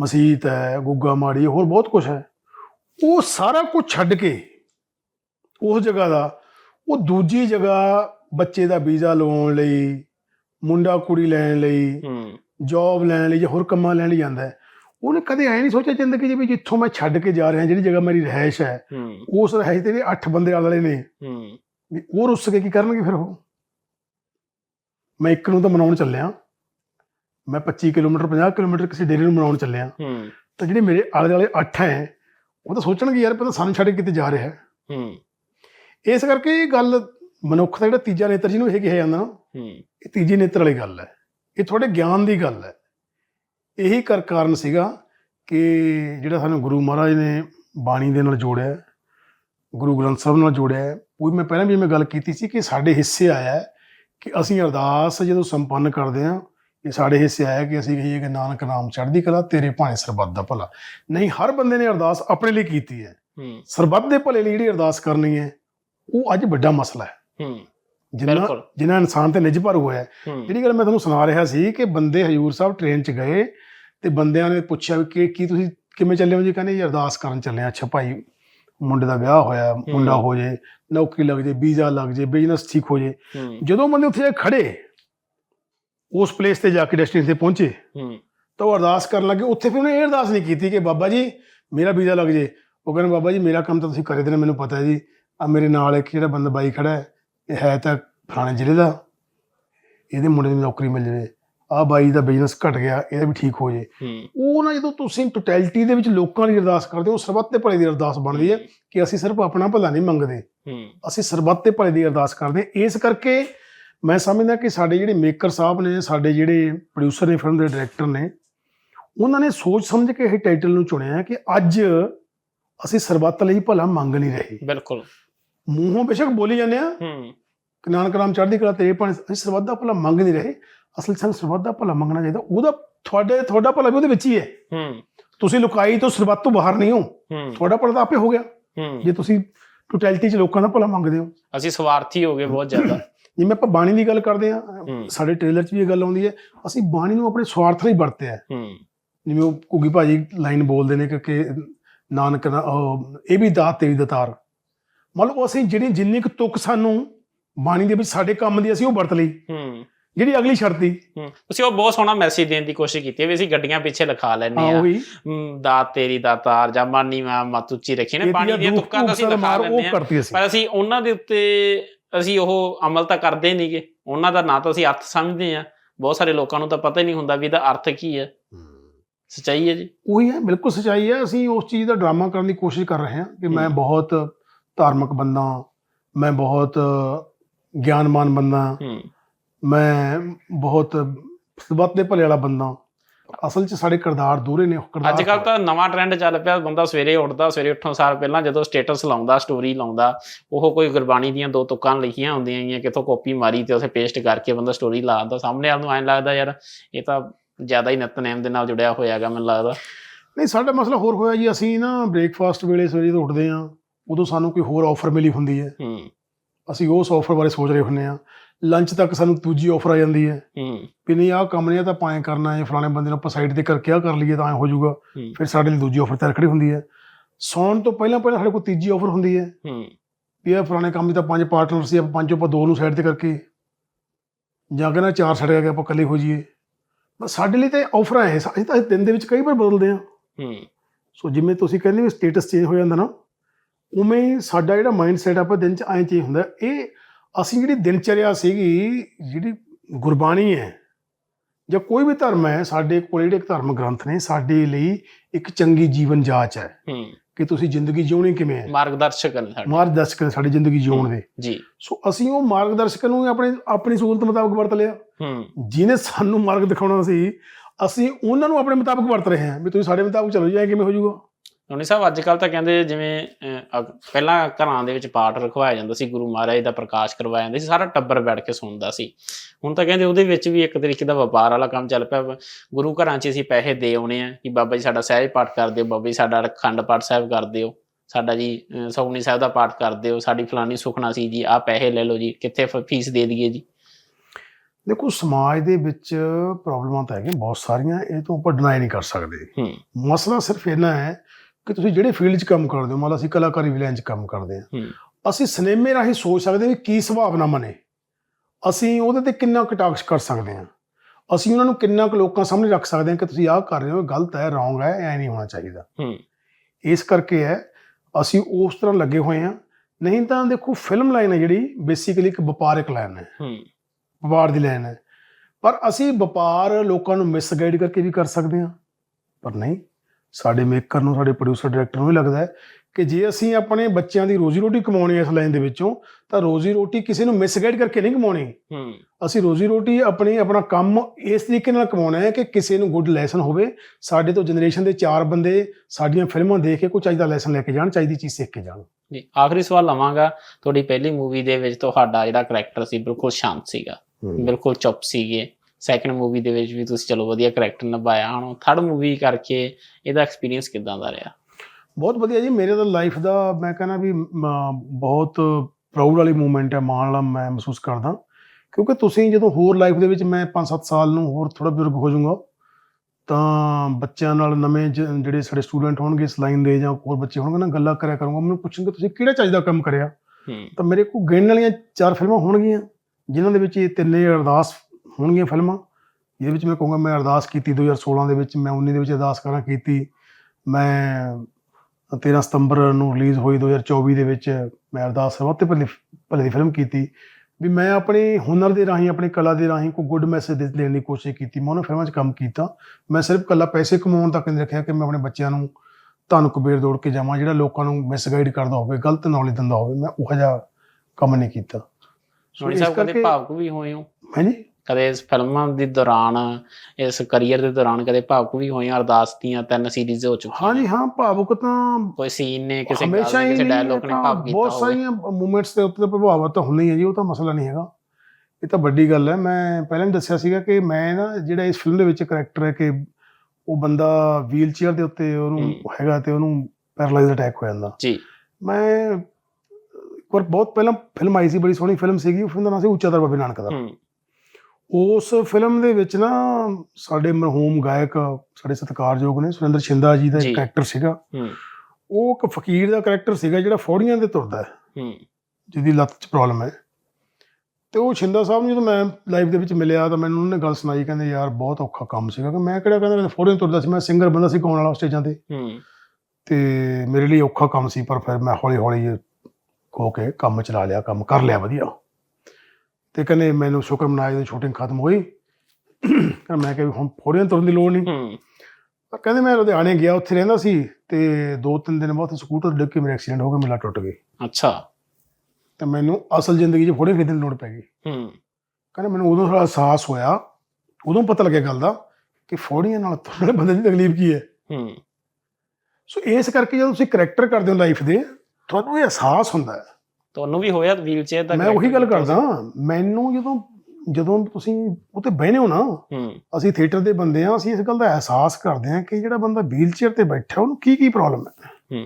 ਮਸਜਿਦ ਹੈ ਗੁੱਗਾ ਮਾੜੀ ਹੋਰ ਬਹੁਤ ਕੁਝ ਹੈ। ਉਹ ਸਾਰਾ ਕੁਝ ਛੱਡ ਕੇ ਉਸ ਜਗ੍ਹਾ ਦਾ ਉਹ ਦੂਜੀ ਜਗ੍ਹਾ ਬੱਚੇ ਦਾ ਵੀਜ਼ਾ ਲਵਾਉਣ ਲਈ ਮੁੰਡਾ ਕੁੜੀ ਲੈਣ ਲਈ ਜੌਬ ਲੈਣ ਲਈ ਜਾਂ ਹੋਰ ਕੰਮਾਂ ਲੈਣ ਲਈ ਜਾਂਦਾ ਹੈ ਉਹਨੇ ਕਦੇ ਐ ਨਹੀਂ ਸੋਚਿਆ ਜ਼ਿੰਦਗੀ 'ਚ ਵੀ ਜਿੱਥੋਂ ਮੈਂ ਛੱਡ ਕੇ ਜਾ ਰਿਹਾ ਜਿਹੜੀ ਜਗ੍ਹਾ ਮੇਰੀ ਰਹਿائش ਹੈ ਉਸ ਰਹਿائش ਤੇ ਅੱਠ ਬੰਦੇ ਵਾਲੇ ਨੇ। ਵੀ ਉਹ ਰੁੱਸ ਕੇ ਕੀ ਕਰਨਗੇ ਫਿਰ ਉਹ? ਮੈਂ ਇੱਕ ਨੂੰ ਤਾਂ ਮਨਾਉਣ ਚੱਲਿਆ। ਮੈਂ 25 ਕਿਲੋਮੀਟਰ 50 ਕਿਲੋਮੀਟਰ ਕਿਸੇ ਡੇਰੇ ਨੂੰ ਮਨਾਉਣ ਚੱਲਿਆ। ਤਾਂ ਜਿਹੜੇ ਮੇਰੇ ਆਲੇ ਦੁਆਲੇ ਅੱਠ ਹੈ ਉਹ ਤਾਂ ਸੋਚਣਗੇ ਯਾਰ ਪਤਾ ਸਾਨੂੰ ਛੱਡ ਕੇ ਕਿਤੇ ਜਾ ਰਿਹਾ ਹੈ। ਇਸ ਕਰਕੇ ਇਹ ਗੱਲ ਮਨੁੱਖ ਦਾ ਜਿਹੜਾ ਤੀਜਾ ਨੇਤਰ ਜਿਹਨੂੰ ਇਹ ਕਿਹਾ ਜਾਂਦਾ ਨਾ ਹੂੰ। ਇਹ ਤੀਜੀ ਨੇਤਰ ਵਾਲੀ ਗੱਲ ਹੈ। ਇਹ ਤੁਹਾਡੇ ਗਿਆਨ ਦੀ ਗੱਲ ਹੈ। ਇਹੀ ਕਰ ਕਾਰਨ ਸੀਗਾ ਕਿ ਜਿਹੜਾ ਸਾਨੂੰ ਗੁਰੂ ਮਹਾਰਾਜ ਨੇ ਬਾਣੀ ਦੇ ਨਾਲ ਜੋੜਿਆ ਗੁਰੂ ਗ੍ਰੰਥ ਸਾਹਿਬ ਨਾਲ ਜੋੜਿਆ ਉਹ ਮੈਂ ਪਹਿਲਾਂ ਵੀ ਮੈਂ ਗੱਲ ਕੀਤੀ ਸੀ ਕਿ ਸਾਡੇ ਹਿੱਸੇ ਆਇਆ ਕਿ ਅਸੀਂ ਅਰਦਾਸ ਜਦੋਂ ਸੰਪੰਨ ਕਰਦੇ ਹਾਂ ਇਹ ਸਾਡੇ ਹਿੱਸੇ ਆਇਆ ਕਿ ਅਸੀਂ ਕਹੀਏ ਕਿ ਨਾਨਕ ਨਾਮ ਚੜ੍ਹਦੀ ਕਲਾ ਤੇਰੇ ਭਾਣੇ ਸਰਬੱਤ ਦਾ ਭਲਾ। ਨਹੀਂ ਹਰ ਬੰਦੇ ਨੇ ਅਰਦਾਸ ਆਪਣੇ ਲਈ ਕੀਤੀ ਹੈ। ਹੂੰ। ਸਰਬੱਤ ਦੇ ਭਲੇ ਲਈ ਜਿਹੜੀ ਅਰਦਾਸ ਕਰਨੀ ਹੈ ਉਹ ਅੱਜ ਵੱਡਾ ਮਸਲਾ ਹੈ। ਹੂੰ। ਜਿੰਨਾ ਬਿਲਕੁਲ। ਜਿੰਨਾ ਇਨਸਾਨ ਤੇ ਨਿਜ ਭਰ ਹੋਇਆ ਹੈ। ਹੂੰ। ਜਿਹੜੀ ਗੱਲ ਮੈਂ ਤੁਹਾਨੂੰ ਸੁਣਾ ਰਿਹਾ ਸੀ ਕਿ ਬੰਦੇ ਹਜੂਰ ਸਾਹਿਬ ਟ੍ਰੇਨ 'ਚ ਗਏ ਤੇ ਬੰਦਿਆਂ ਨੇ ਪੁੱਛਿਆ ਵੀ ਕਿ ਕੀ ਤੁਸੀਂ ਕਿਵੇਂ ਚੱਲੇ ਹੋ ਜੀ? ਕਹਿੰਦੇ ਜੀ ਅਰਦਾਸ ਕਰਨ ਚੱਲੇ ਆ ਅੱਛਾ ਭਾਈ ਮੁੰਡੇ ਦਾ ਵਿਆਹ ਹੋਇਆ ਮੁੰਡਾ ਹੋ ਜੇ ਨੌਕਰੀ ਲੱਗ ਜੇ ਵੀਜ਼ਾ ਲੱਗ ਜੇ ਬਿਜ਼ਨਸ ਠੀਕ ਹੋ ਜੇ। ਹੂੰ। ਜਦੋਂ ਬੰਦੇ ਉੱਥੇ ਜਾ ਕੇ ਖੜੇ ਉਸ ਪਲੇਸ ਤੇ ਜਾ ਕੇ ਡੈਸਟੀਨੇਸ਼ਨ ਤੇ ਪਹੁੰਚੇ ਹੂੰ। ਤਾਂ ਉਹ ਅਰਦਾਸ ਕਰਨ ਲੱਗੇ। ਉੱਥੇ ਫਿਰ ਉਹਨੇ ਇਹ ਅਰਦਾਸ ਨਹੀਂ ਕੀਤੀ ਕਿ ਬਾਬਾ ਜੀ ਮੇਰਾ ਵੀਜ਼ਾ ਲੱਗ ਜੇ। ਉਹ ਕਹਿੰਦੇ ਬਾਬਾ ਜੀ ਮੇਰਾ ਕੰਮ ਤਾਂ ਤੁਸੀਂ ਕਰੇ ਦੇਣਾ ਮੈਨੂੰ ਪਤਾ ਹੈ ਜੀ। ਆ ਮੇਰੇ ਨਾਲ ਇੱਕ ਜਿਹੜਾ ਬੰਦਾ ਬਾਈ ਖੜਾ ਹੈ ਇਹ ਹੈ ਤਾਂ ਫਲਾਣੇ ਜ਼ਿਲ੍ਹੇ ਦਾ। ਇਹਦੇ ਮੁੰਡੇ ਨੂੰ ਨੌਕਰੀ ਮਿਲ ਜਾਵੇ। ਆ ਬਾਈ ਦਾ ਬਿਜ਼ਨਸ ਘਟ ਗਿਆ ਇਹਦਾ ਵੀ ਠੀਕ ਹੋ ਜੇ। ਉਹ ਨਾ ਜਦੋਂ ਤੁਸੀਂ ਟੋਟੈਲਿਟੀ ਦੇ ਵਿੱਚ ਲੋਕਾਂ ਦੀ ਅਰਦਾਸ ਕਰਦੇ ਹੋ ਸਰਬੱਤ ਦੇ ਭਲੇ ਦੀ ਅਰਦਾਸ ਬਣਦੀ ਹੈ ਕਿ ਅਸੀਂ ਸਿਰਫ ਆਪਣਾ ਭਲਾ ਨਹੀਂ ਮੰਗਦੇ। ਅਸੀਂ ਸਰਬੱਤ ਦੇ ਭਲੇ ਦੀ ਅਰਦਾਸ ਕਰਦੇ। ਇਸ ਕਰਕੇ ਮੈਂ ਸਮਝਦਾ ਕਿ ਸਾਡੇ ਜਿਹੜੇ ਮੇਕਰ ਸਾਹਿਬ ਨੇ ਸਾਡੇ ਜਿਹੜੇ ਪ੍ਰੋਡਿਊਸਰ ਨੇ ਫਿਲਮ ਦੇ ਡਾਇਰੈਕਟਰ ਨੇ ਉਹਨਾਂ ਨੇ ਸੋਚ ਸਮਝ ਕੇ ਇਹ ਟਾਈਟਲ ਨੂੰ ਚੁਣਿਆ ਕਿ ਅੱਜ ਅਸੀਂ ਸਰਬੱਤ ਲਈ ਭਲਾ ਮੰਗ ਨਹੀਂ ਰਹੇ। ਬਿਲਕੁਲ। ਮੂੰਹੋਂ ਬੇਸ਼ੱਕ ਬੋਲੀ ਜਾਂਦੇ ਆ। ਹੂੰ। ਨਾਨਕ ਨਾਮ ਚੜ੍ਹਦੀ ਕਲਾ ਤੇਰੇ ਭਾਣੇ ਅਸੀਂ ਸਰਬੱਤ ਦਾ ਭਲਾ ਮੰਗ ਨਹੀਂ ਰਹੇ। ਅਸਲ ਸਾਨੂੰ ਸਰਬੱਤ ਦਾ ਭਲਾ ਮੰਗਣਾ ਚਾਹੀਦਾ। ਉਹਦਾ ਤੁਹਾਡੇ ਤੁਹਾਡਾ ਭਲਾ ਵੀ ਉਹਦੇ ਵਿੱਚ ਹੀ ਹੈ। ਹੂੰ। ਤੁਸੀਂ ਲੁਕਾਈ ਤੋਂ ਸਰਬੱਤ ਤੋਂ ਬਾਹਰ ਨਹੀਂ ਹੋ। ਤੁਹਾਡਾ ਭਲਾ ਤਾਂ ਆਪੇ ਹੋ ਗਿਆ। ਜੇ ਤੁਸੀਂ ਟੋਟੈਲਿਟੀ 'ਚ ਲੋਕਾਂ ਦਾ ਭਲਾ ਮੰਗਦੇ ਹੋ। ਅਸੀਂ ਸਵਾਰਥੀ ਹੋ ਗਏ ਬਹੁਤ ਜ਼ਿਆਦਾ। ਜਿਵੇਂ ਆਪਾਂ ਬਾਣੀ ਦੀ ਗੱਲ ਕਰਦੇ ਆ ਸਾਡੇ ਟ੍ਰੇਲਰ 'ਚ ਵੀ ਇਹ ਗੱਲ ਆਉਂਦੀ ਹੈ ਅਸੀਂ ਬਾਣੀ ਨੂੰ ਆਪਣੇ ਸਵਾਰਥ ਲਈ ਵਰਤਿਆ ਹੈ। ਜਿਵੇਂ ਉਹ ਘੁੱਗੀ ਭਾਜੀ ਲਾਈਨ ਬੋਲਦੇ ਨੇ ਕਿ ਨਾਨਕ ਇਹ ਵੀ ਦਾਤ ਤੇਰੀ ਦਤਾਰ। ਮੰਨ ਲਓ ਅਸੀਂ ਜਿਹੜੀ ਜਿੰਨੀ ਕੁ ਤੁਕ ਸਾਨੂੰ ਬਾਣੀ ਦੇ ਵਿੱਚ ਸਾਡੇ ਕੰਮ ਦੀ ਅਸੀਂ ਉਹ ਵਰਤ ਲਈ। ਹੂੰ। ਜਿਹੜੀ ਅਗਲੀ ਸ਼ਰਤ ਸੀ। ਹੂੰ। ਤੁਸੀਂ ਉਹ ਬਹੁਤ ਸੋਹਣਾ ਮੈਸੇਜ ਦੇਣ ਦੀ ਕੋਸ਼ਿਸ਼ ਕੀਤੀ ਵੀ ਅਸੀਂ ਗੱਡੀਆਂ ਪਿੱਛੇ ਲਿਖਾ ਹਾਂ ਆ ਦਾਤ ਤੇਰੀ ਦਾਤਾਰ ਜਾਂ ਮਾਨੀ ਮੈਂ ਮਤ ਉੱਚੀ ਰੱਖੀ ਨੇ ਪਾਣੀ ਦੀਆਂ ਤੁੱਕਾਂ ਤਾਂ ਅਸੀਂ ਲਿਖਾ ਉਹ ਆ ਪਰ ਅਸੀਂ ਉਹਨਾਂ ਦੇ ਉੱਤੇ ਅਸੀਂ ਉਹ ਅਮਲ ਤਾਂ ਕਰਦੇ ਨਹੀਂਗੇ ਉਹਨਾਂ ਦਾ ਨਾ ਤਾਂ ਅਸੀਂ ਅਰਥ ਸਮਝਦੇ ਆ ਬਹੁਤ ਸਾਰੇ ਲੋਕਾਂ ਨੂੰ ਤਾਂ ਪਤਾ ਹੀ ਨਹੀਂ ਹੁੰਦਾ ਵੀ ਇਹਦਾ ਅਰਥ ਕੀ ਹੈ। ਸੱਚਾਈ ਹੈ ਜੀ। ਉਹੀ ਹੈ ਬਿਲਕੁਲ ਸਚਾਈ ਹੈ। ਅਸੀਂ ਉਸ ਚੀਜ਼ ਦਾ ਡਰਾਮਾ ਕਰਨ ਦੀ ਕੋਸ਼ਿਸ਼ ਕਰ ਰਹੇ ਹਾਂ ਕਿ ਮੈਂ। ਬਹੁਤ ਧਾਰਮਿਕ ਬੰਦਾ ਮੈਂ ਬਹੁਤ ਗਿਆਨਮਾਨ ਬੰਦਾ ਹੂੰ। ਮੈਂ ਬਹੁਤ ਸਰਬੱਤ ਦੇ ਭਲੇ ਵਾਲਾ ਬੰਦਾ ਅਸਲ 'ਚ ਸਾਡੇ ਕਿਰਦਾਰ ਦੂਰੇ ਨੇ ਕਿਰਦਾਰ ਅੱਜ ਕੱਲ ਤਾਂ ਨਵਾਂ ਟ੍ਰੈਂਡ ਚੱਲ ਪਿਆ ਬੰਦਾ ਸਵੇਰੇ ਉੱਠਦਾ ਸਵੇਰੇ ਉੱਠਣ ਸਾਰ ਪਹਿਲਾਂ ਜਦੋਂ ਸਟੇਟਸ ਲਾਉਂਦਾ ਸਟੋਰੀ ਲਾਉਂਦਾ ਉਹ ਕੋਈ ਗੁਰਬਾਣੀ ਦੀਆਂ ਦੋ ਤੁਕਾਂ ਲਿਖੀਆਂ ਹੁੰਦੀਆਂ ਗੀਆਂ ਕਿਥੋਂ ਕਾਪੀ ਮਾਰੀ ਤੇ ਉਥੇ ਪੇਸਟ ਕਰਕੇ ਬੰਦਾ ਸਟੋਰੀ ਲਾ ਦਿੰਦਾ। ਸਾਹਮਣੇ ਵਾਲ ਨੂੰ ਐਂ ਲੱਗਦਾ ਯਾਰ ਇਹ ਤਾਂ ਜ਼ਿਆਦਾ ਹੀ ਨਿਤਨੇਮ ਦੇ ਨਾਲ ਜੁੜਿਆ ਹੋਇਆਗਾ ਮੈਨੂੰ ਲੱਗਦਾ। ਨਹੀਂ ਸਾਡਾ ਮਸਲਾ ਹੋਰ ਹੋਇਆ ਜੀ ਅਸੀਂ ਨਾ ਬ੍ਰੇਕਫਾਸਟ ਵੇਲੇ ਸਵੇਰੇ ਉੱਠਦੇ ਹਾਂ ਉਦੋਂ ਸਾਨੂੰ ਕੋਈ ਹੋਰ ਆਫਰ ਮਿਲੀ ਹੁੰਦੀ ਹੈ। ਹੂੰ। ਅਸੀਂ ਉਸ ਆਫਰ ਬਾਰੇ ਸੋਚ ਰਹੇ ਹੁੰਦੇ ਹਾਂ। ਲੰਚ ਤੱਕ ਸਾਨੂੰ ਦੂਜੀ ਆਫਰ ਆ ਜਾਂਦੀ ਹੈ। ਹੂੰ। ਵੀ ਨਹੀਂ ਆਹ ਕੰਮ ਨਹੀਂ ਆ ਤਾਂ ਐਂ ਕਰਨਾ ਹੈ ਫਲਾਣੇ ਬੰਦੇ ਨੂੰ ਆਪਾਂ ਸਾਈਡ ਤੇ ਕਰਕੇ ਆ ਕਰ ਲਈਏ ਤਾਂ ਐਂ ਹੋ ਜਾਊਗਾ। ਫਿਰ ਸਾਡੇ ਲਈ ਦੂਜੀ ਆਫਰ ਤਿਆਰ ਖੜੀ ਹੁੰਦੀ ਹੈ। ਸੌਣ ਤੋਂ ਪਹਿਲਾਂ ਪਹਿਲਾਂ ਸਾਡੇ ਕੋਲ ਤੀਜੀ ਆਫਰ ਹੁੰਦੀ ਹੈ। ਹੂੰ। ਵੀ ਇਹ ਫਲਾਣੇ ਕੰਮ ਦੀ ਤਾਂ ਪੰਜ ਪਾਰਟਨਰ ਸੀ ਆਪਾਂ ਪੰਜੋਂ ਆਪਾਂ ਦੋ ਨੂੰ ਸਾਈਡ ਤੇ ਕਰਕੇ। ਜਾਂ ਕਹਿੰਦਾ ਚਾਰ ਛੱਡ ਕੇ ਆਪਾਂ ਇਕੱਲੇ ਹੋ ਜਾਈਏ। ਬਸ ਸਾਡੇ ਲਈ ਤਾਂ ਆਫਰਾਂ ਹੈ ਅਸੀਂ ਤਾਂ ਦਿਨ ਦੇ ਵਿੱਚ ਕਈ ਵਾਰ ਬਦਲਦੇ ਹਾਂ। ਹੂੰ। ਸੋ ਜਿਵੇਂ ਤੁਸੀਂ ਕਹਿੰਦੇ ਵੀ ਸਟੇਟਸ ਚੇਂਜ ਹੋ ਜਾਂਦਾ ਨਾ ਉਵੇਂ ਸਾਡਾ ਜਿਹੜਾ ਮਾਈਂਡ ਸੈਟ ਆਪਾਂ ਦਿਨ ਚ ਐਂ ਚੇਂਜ ਹੁੰਦਾ ਇਹ ਅਸੀਂ ਜਿਹੜੀ ਦਿਨਚਰਿਆ ਸੀਗੀ ਜਿਹੜੀ ਗੁਰਬਾਣੀ ਹੈ ਜਾਂ ਕੋਈ ਵੀ ਧਰਮ ਹੈ ਸਾਡੇ ਕੋਲ ਜਿਹੜੇ ਧਰਮ ਗ੍ਰੰਥ ਨੇ ਸਾਡੇ ਲਈ ਇੱਕ ਚੰਗੀ ਜੀਵਨ ਜਾਚ ਹੈ ਹੂੰ। ਕਿ ਤੁਸੀਂ ਜ਼ਿੰਦਗੀ ਜਿਉਣੀ ਕਿਵੇਂ ਹੈ। ਮਾਰਗਦਰਸ਼ਕ ਨੇ ਸਾਡੇ। ਮਾਰਗਦਰਸ਼ਕ ਨੇ ਸਾਡੀ ਜ਼ਿੰਦਗੀ ਜਿਉਣ ਦੇ। ਜੀ। ਸੋ ਅਸੀਂ ਉਹ ਮਾਰਗਦਰਸ਼ਕ ਨੂੰ ਆਪਣੇ ਆਪਣੀ ਸਹੂਲਤ ਮੁਤਾਬਕ ਵਰਤ ਲਿਆ। ਹੂੰ। ਜਿਹਨੇ ਸਾਨੂੰ ਮਾਰਗ ਦਿਖਾਉਣਾ ਸੀ ਅਸੀਂ ਉਹਨਾਂ ਨੂੰ ਆਪਣੇ ਮੁਤਾਬਕ ਵਰਤ ਰਹੇ ਹਾਂ ਵੀ ਤੁਸੀਂ ਸਾਡੇ ਮੁਤਾਬਕ ਚਲੋ ਜਾਏ ਕਿਵੇਂ ਹੋ ਜਾਊਗਾ? ਧੋਨੀ ਸਾਹਿਬ ਅੱਜ ਕੱਲ ਤਾਂ ਕਹਿੰਦੇ ਜਿਵੇਂ ਪਹਿਲਾਂ ਘਰਾਂ ਦੇ ਵਿੱਚ ਪਾਠ ਰਖਵਾਇਆ ਜਾਂਦਾ ਸੀ ਗੁਰੂ ਮਹਾਰਾਜ ਦਾ ਪ੍ਰਕਾਸ਼ ਕਰਵਾਇਆ ਜਾਂਦਾ ਸੀ ਸਾਰਾ ਟੱਬਰ ਬੈਠ ਕੇ ਸੁਣਦਾ ਸੀ। ਹੁਣ ਤਾਂ ਕਹਿੰਦੇ ਉਹਦੇ ਵਿੱਚ ਵੀ ਇੱਕ ਤਰੀਕੇ ਦਾ ਵਪਾਰ ਵਾਲਾ ਕੰਮ ਚੱਲ ਪਿਆ। ਗੁਰੂ ਘਰਾਂ 'ਚ ਅਸੀਂ ਪੈਸੇ ਦੇ ਆਉਣੇ ਆ ਕਿ ਬਾਬਾ ਜੀ ਸਾਡਾ ਸਹਿਜ ਪਾਠ ਕਰ ਦਿਓ ਬਾਬਾ ਜੀ ਸਾਡਾ ਅਖੰਡ ਪਾਠ ਸਾਹਿਬ ਕਰ ਦਿਓ ਸਾਡਾ ਜੀ ਸੌਣੀ ਸਾਹਿਬ ਦਾ ਪਾਠ ਕਰ ਦਿਓ ਸਾਡੀ ਫਲਾਨੀ ਸੁਖਣਾ ਸੀ ਜੀ ਆਹ ਪੈਸੇ ਲੈ ਲਓ ਜੀ ਕਿੱਥੇ ਫੀਸ ਦੇ ਦਈਏ ਜੀ। ਦੇਖੋ ਸਮਾਜ ਦੇ ਵਿੱਚ ਪ੍ਰੋਬਲਮਾਂ ਤਾਂ ਹੈਗੀਆਂ ਬਹੁਤ ਸਾਰੀਆਂ ਇਹ ਤੋਂ ਆਪਾਂ ਡਿਨਾਈ ਨਹੀਂ ਕਰ ਸਕਦੇ। ਹੂੰ। ਮਸਲਾ ਸਿਰਫ ਇੰਨਾ ਹੈ ਕਿ ਤੁਸੀਂ ਜਿਹੜੇ ਫੀਲਡ 'ਚ ਕੰਮ ਕਰਦੇ ਹੋ ਮੰਨ ਲਓ ਅਸੀਂ ਕਲਾਕਾਰੀ ਵਿਲਾਇਨ 'ਚ ਕੰਮ ਕਰਦੇ ਹਾਂ ਅਸੀਂ ਸਿਨੇਮੇ ਰਾਹੀਂ ਸੋਚ ਸਕਦੇ ਹਾਂ ਵੀ ਕੀ ਸੁਭਾਵਨਾ ਮਨੇ ਅਸੀਂ ਉਹਦੇ ਤੇ ਕਿੰਨਾ ਕਟਾਕਸ਼ ਕਰ ਸਕਦੇ ਹਾਂ। ਅਸੀਂ ਉਹਨਾਂ ਨੂੰ ਕਿੰਨਾ ਕੁ ਲੋਕਾਂ ਸਾਹਮਣੇ ਰੱਖ ਸਕਦੇ ਹਾਂ ਕਿ ਤੁਸੀਂ ਆਹ ਕਰ ਰਹੇ ਹੋ ਗਲਤ ਹੈ ਰੋਂਗ ਹੈ ਐ ਨਹੀਂ ਹੋਣਾ ਚਾਹੀਦਾ। ਹੂੰ। ਇਸ ਕਰਕੇ ਹੈ ਅਸੀਂ ਉਸ ਤਰ੍ਹਾਂ ਲੱਗੇ ਹੋਏ ਹਾਂ। ਨਹੀਂ ਤਾਂ ਦੇਖੋ ਫਿਲਮ ਲਾਈਨ ਹੈ ਜਿਹੜੀ ਬੇਸਿਕਲੀ ਇੱਕ ਵਪਾਰਕ ਲਾਈਨ ਹੈ। ਹੂੰ। ਵਪਾਰ ਦੀ ਲਾਈਨ ਹੈ। ਪਰ ਅਸੀਂ ਵਪਾਰ ਲੋਕਾਂ ਨੂੰ ਮਿਸਗਾਈਡ ਕਰਕੇ ਵੀ ਕਰ ਸਕਦੇ ਹਾਂ। ਪਰ ਨਹੀਂ। ਸਾਡੇ ਮੇਕਰ ਨੂੰ ਸਾਡੇ ਪ੍ਰੋਡਿਊਸਰ ਡਾਇਰੈਕਟਰ ਨੂੰ ਵੀ ਲੱਗਦਾ ਹੈ ਕਿ ਜੇ ਅਸੀਂ ਆਪਣੇ ਬੱਚਿਆਂ ਦੀ ਰੋਜ਼ੀ ਰੋਟੀ ਕਮਾਉਣੀ ਹੈ ਇਸ ਲਾਈਨ ਦੇ ਵਿੱਚੋਂ ਤਾਂ ਰੋਜ਼ੀ ਰੋਟੀ ਕਿਸੇ ਨੂੰ ਮਿਸਗਾਈਡ ਕਰਕੇ ਨਹੀਂ ਕਮਾਉਣੀ। ਹੂੰ। ਅਸੀਂ ਰੋਜ਼ੀ ਰੋਟੀ ਆਪਣੀ ਆਪਣਾ ਕੰਮ ਇਸ ਤਰੀਕੇ ਨਾਲ ਕਮਾਉਣਾ ਹੈ ਕਿ ਕਿਸੇ ਨੂੰ ਗੁੱਡ ਲੈਸਨ ਹੋਵੇ। ਸਾਡੇ ਤੋਂ ਜਨਰੇਸ਼ਨ ਦੇ ਚਾਰ ਬੰਦੇ ਸਾਡੀਆਂ ਫਿਲਮਾਂ ਦੇਖ ਕੇ ਕੋਈ ਚਾਹੀਦਾ ਲੈਸਨ ਲੈ ਕੇ ਜਾਣ ਚਾਹੀਦੀ ਚੀਜ਼ ਸਿੱਖ ਕੇ ਜਾਣ। ਜੀ ਆਖਰੀ ਸਵਾਲ ਲਵਾਂਗਾ। ਤੁਹਾਡੀ ਪਹਿਲੀ ਮੂਵੀ ਦੇ ਵਿੱਚ ਤੁਹਾਡਾ ਜਿਹੜਾ ਕਰੈਕਟਰ ਸੀ ਬਿਲਕੁਲ ਸ਼ਾਂਤ ਸੀਗਾ। ਬਿਲਕੁਲ ਚੁੱਪ ਸੀਗੇ। ਸੈਕੰਡ ਮੂਵੀ ਦੇ ਵਿੱਚ ਵੀ ਤੁਸੀਂ ਚਲੋ ਵਧੀਆ ਕਰੈਕਟਰ ਨਿਭਾਇਆ ਹੁਣ ਥਰਡ ਮੂਵੀ ਕਰਕੇ ਇਹਦਾ ਐਕਸਪੀਰੀਅੰਸ ਕਿਦਾਂ ਦਾ ਰਿਹਾ? ਬਹੁਤ ਵਧੀਆ ਜੀ ਮੇਰੇ ਤਾਂ ਲਾਈਫ ਦਾ ਮੈਂ ਕਹਿੰਦਾ ਵੀ ਬਹੁਤ ਪ੍ਰਾਊਡ ਵਾਲੀ ਮੂਮੈਂਟ ਹੈ ਮਾਣ ਵਾਲਾ ਮੈਂ ਮਹਿਸੂਸ ਕਰਦਾ। ਕਿਉਂਕਿ ਤੁਸੀਂ ਜਦੋਂ ਹੋਰ ਲਾਈਫ ਦੇ ਵਿੱਚ ਮੈਂ 5-7 ਸਾਲ ਨੂੰ ਹੋਰ ਥੋੜਾ ਬਜ਼ੁਰਗ ਹੋ ਜਾਊਂਗਾ ਤਾਂ ਬੱਚਿਆਂ ਨਾਲ ਨਵੇਂ ਜਿਹੜੇ ਸਾਡੇ ਸਟੂਡੈਂਟ ਹੋਣਗੇ ਇਸ ਲਾਈਨ ਦੇ ਜਾਂ ਹੋਰ ਬੱਚੇ ਹੋਣਗੇ ਨਾ ਗੱਲਾਂ ਕਰਿਆ ਕਰੂੰਗਾ ਮੈਨੂੰ ਪੁੱਛਣਗੇ ਤੁਸੀਂ ਕਿਹੜਾ ਚੱਜ ਦਾ ਕੰਮ ਕਰਿਆ? ਤਾਂ ਮੇਰੇ ਕੋਲ ਗਿਣਨ ਵਾਲੀਆਂ ਚਾਰ ਫਿਲਮਾਂ ਹੋਣਗੀਆਂ ਜਿਨ੍ਹਾਂ ਦੇ ਵਿੱਚ ਇਹ ਤਿੰਨੇ ਅਰਦਾਸ ਹੋਣਗੀਆਂ ਫਿਲਮਾਂ। ਜਿਹਦੇ ਵਿੱਚ ਮੈਂ ਕਹੂੰਗਾ ਮੈਂ ਅਰਦਾਸ ਕੀਤੀ 2016 ਦੇ ਵਿੱਚ ਮੈਂ 19 ਦੇ ਵਿੱਚ ਅਰਦਾਸ ਕਰਾਂ ਕੀਤੀ। ਮੈਂ 13 ਸਤੰਬਰ ਨੂੰ ਰਿਲੀਜ਼ ਹੋਈ 2024 ਦੇ ਵਿੱਚ ਮੈਂ ਅਰਦਾਸ ਸਰਬੱਤ ਭਲੇ ਭਲੇ ਦੀ ਫਿਲਮ ਕੀਤੀ। ਵੀ ਮੈਂ ਆਪਣੇ ਹੁਨਰ ਦੇ ਰਾਹੀਂ ਆਪਣੀ ਕਲਾ ਦੇ ਰਾਹੀਂ ਕੋਈ ਗੁੱਡ ਮੈਸੇਜ ਦੇਣ ਦੀ ਕੋਸ਼ਿਸ਼ ਕੀਤੀ। ਮੈਂ ਉਹਨਾਂ ਫਿਲਮਾਂ 'ਚ ਕੰਮ ਕੀਤਾ। ਮੈਂ ਸਿਰਫ ਕੱਲਾ ਪੈਸੇ ਕਮਾਉਣ ਤੱਕ ਨਹੀਂ ਰੱਖਿਆ ਕਿ ਮੈਂ ਆਪਣੇ ਬੱਚਿਆਂ ਨੂੰ ਧਨ ਕੁਬੇਰ ਦੌੜ ਕੇ ਜਾਵਾਂ ਜਿਹੜਾ ਲੋਕਾਂ ਨੂੰ ਮਿਸਗਾਈਡ ਕਰਦਾ ਹੋਵੇ ਗਲਤ ਨੌਲੇਜ ਦਿੰਦਾ ਹੋਵੇ। ਮੈਂ ਉਹ ਜਿਹਾ ਕੰਮ ਨਹੀਂ ਕੀਤਾ। ਸੋ ਧੋਨੀ ਇਸ ਸਾਹਿਬ ਕਦੇ ਭਾਵੁਕ ਵੀ ਹੋਏ ਹੋ? ਹਾਂਜੀ ਕਦੇ ਇਸ ਫਿਲਮਾਂ ਦੇ ਦੌਰਾਨ ਇਸ ਕੈਰੀਅਰ ਦੇ ਦੌਰਾਨ ਕਦੇ ਭਾਵੁਕ ਵੀ ਹੋਈਆਂ ਅਰਦਾਸ ਦੀਆਂ ਤਿੰਨ ਸੀਰੀਜ਼ ਹੋ ਚੁੱਕੀਆਂ। ਹਾਂਜੀ ਹਾਂ ਭਾਵੁਕ ਤਾਂ ਕੋਈ ਸੀਨ ਨੇ ਕਿਸੇ ਗੱਲ ਨੇ ਹੀ ਕਿਸੇ ਡਾਇਲੋਗ ਨੇ ਇਹ ਤਾਂ ਭਾਵ ਕੀਤਾ ਬਹੁਤ ਸਾਰੀਆਂ ਮੂਵਮੈਂਟਸ ਦੇ ਉੱਤੇ ਪ੍ਰਭਾਵ ਤਾਂ ਹੁੰਦਾ ਹੀ ਹੈ ਜੀ ਉਹ ਤਾਂ ਮਸਲਾ ਨਹੀਂ ਹੈਗਾ। ਇਹ ਤਾਂ ਵੱਡੀ ਗੱਲ ਹੈ। ਮੈਂ ਪਹਿਲਾਂ ਵੀ ਦੱਸਿਆ ਸੀਗਾ ਕਿ ਮੈਂ ਨਾ ਜਿਹੜਾ ਇਸ ਫਿਲਮ ਦੇ ਵਿੱਚ ਕਰੈਕਟਰ ਹੈ ਕਿ ਉਹ ਬੰਦਾ ਵੀਲ ਚੇਅਰ ਦੇ ਉੱਤੇ ਉਹਨੂੰ ਹੂੰ। ਹੈਗਾ ਤੇ ਉਹਨੂੰ ਪੈਰਾਲਾਈਜ਼ ਅਟੈਕ ਹੋ ਜਾਂਦਾ। ਜੀ। ਮੈਂ ਇੱਕ ਵਾਰ ਬਹੁਤ ਪਹਿਲਾਂ ਫਿਲਮ ਆਈ ਸੀ ਬੜੀ ਸੋਹਣੀ ਫਿਲਮ ਸੀਗੀ ਉਹ ਫਿਲਮ ਦਾ ਨਾਮ ਸੀ ਉੱਚਾ ਦਰ ਬਾਬੇ ਨਾਨਕ ਦਾ। ਹੂੰ। ਉਸ ਫਿਲਮ ਦੇ ਵਿੱਚ ਨਾ ਸਾਡੇ ਮਰਹੂਮ ਗਾਇਕ ਸਾਡੇ ਸਤਿਕਾਰਯੋਗ ਨੇ ਸੁਰਿੰਦਰ ਛਿੰਦਾ ਜੀ ਦਾ। ਇੱਕ ਕਰੈਕਟਰ ਸੀਗਾ। ਹੂੰ। ਉਹ ਇੱਕ ਫਕੀਰ ਦਾ ਕਰੈਕਟਰ ਸੀਗਾ ਜਿਹੜਾ ਫੌੜੀਆਂ ਤੇ ਤੁਰਦਾ ਹੈ। ਜਿਹਦੀ ਲੱਤ 'ਚ ਪ੍ਰੋਬਲਮ ਹੈ। ਤੇ ਉਹ ਛਿੰਦਾ ਸਾਹਿਬ ਨੂੰ ਜਦੋਂ ਮੈਂ ਲਾਈਵ ਦੇ ਵਿੱਚ ਮਿਲਿਆ ਤਾਂ ਮੈਨੂੰ ਉਹਨੇ ਗੱਲ ਸੁਣਾਈ ਕਹਿੰਦੇ ਯਾਰ ਬਹੁਤ ਔਖਾ ਕੰਮ ਸੀਗਾ। ਕਿ ਮੈਂ ਕਿਹੜਾ ਕਹਿੰਦਾ ਫੌੜੀਆਂ ਤੁਰਦਾ ਸੀ ਮੈਂ ਸਿੰਗਰ ਬੰਦਾ ਸੀ ਗਾਉਣ ਵਾਲਾ ਸਟੇਜਾਂ ਤੇ। ਹੂੰ। ਤੇ ਮੇਰੇ ਲਈ ਔਖਾ ਕੰਮ ਸੀ ਪਰ ਫਿਰ ਮੈਂ ਹੌਲੀ ਹੌਲੀ ਹੋ ਕੇ ਕੰਮ ਚਲਾ ਲਿਆ ਕੰਮ ਕਰ ਲਿਆ ਵਧੀਆ। ਤੇ ਕਹਿੰਦੇ ਮੈਨੂੰ ਸ਼ੁਕਰ ਮਨਾਇਆ ਜਦੋਂ ਸ਼ੂਟਿੰਗ ਖਤਮ ਹੋਈ। ਮੈਂ ਕਿਹਾ ਵੀ ਹੁਣ ਫੌੜੀਆਂ ਤੁਰਨ ਦੀ ਲੋੜ ਨਹੀਂ। ਤਾਂ ਕਹਿੰਦੇ ਮੈਂ ਲੁਧਿਆਣੇ ਗਿਆ ਉੱਥੇ ਰਹਿੰਦਾ ਸੀ ਤੇ ਦੋ ਤਿੰਨ ਦਿਨ ਬਾਅਦ ਸਕੂਟਰ ਡਿੱਗ ਕੇ ਮੇਰਾ ਐਕਸੀਡੈਂਟ ਹੋ ਗਿਆ ਮੇਲਾ ਟੁੱਟ ਗਈ। ਅੱਛਾ। ਤੇ ਮੈਨੂੰ ਅਸਲ ਜ਼ਿੰਦਗੀ 'ਚ ਫੋੜੇ ਖਰੀਦਣ ਦੀ ਲੋੜ ਪੈ ਗਈ। ਹੂੰ। ਕਹਿੰਦੇ ਮੈਨੂੰ ਉਦੋਂ ਥੋੜਾ ਅਹਿਸਾਸ ਹੋਇਆ ਉਦੋਂ ਪਤਾ ਲੱਗਿਆ ਗੱਲ ਦਾ ਕਿ ਫੋੜੀਆਂ ਨਾਲ ਵਾਲੇ ਬੰਦੇ ਦੀ ਤਕਲੀਫ ਕੀ ਹੈ। ਹੂੰ। ਸੋ ਇਸ ਕਰਕੇ ਜਦੋਂ ਤੁਸੀਂ ਕਰੈਕਟਰ ਕਰਦੇ ਹੋ ਲਾਈਫ ਦੇ ਤੁਹਾਨੂੰ ਇਹ ਅਹਿਸਾਸ ਹੁੰਦਾ ਹੈ ਤੁਹਾਨੂੰ ਵੀ ਹੋਇਆ ਵੀਲ ਚੇਅਰ ਦਾ ਮੈਂ ਉਹੀ ਗੱਲ ਕਰਦਾ ਮੈਨੂੰ ਜਦੋਂ ਜਦੋਂ ਤੁਸੀਂ ਉੱਤੇ ਬਹਿਨੇ ਹੋ ਨਾ ਅਸੀਂ ਥੀਏਟਰ ਦੇ ਬੰਦੇ ਆ ਅਸੀਂ ਇਸ ਗੱਲ ਦਾ ਅਹਿਸਾਸ ਕਰਦੇ ਹਾਂ ਕਿ ਜਿਹੜਾ ਬੰਦਾ ਵੀਲ ਚੇਅਰ ਤੇ ਬੈਠਾ ਉਹਨੂੰ ਕੀ ਕੀ ਪ੍ਰੋਬਲਮ ਹੈ?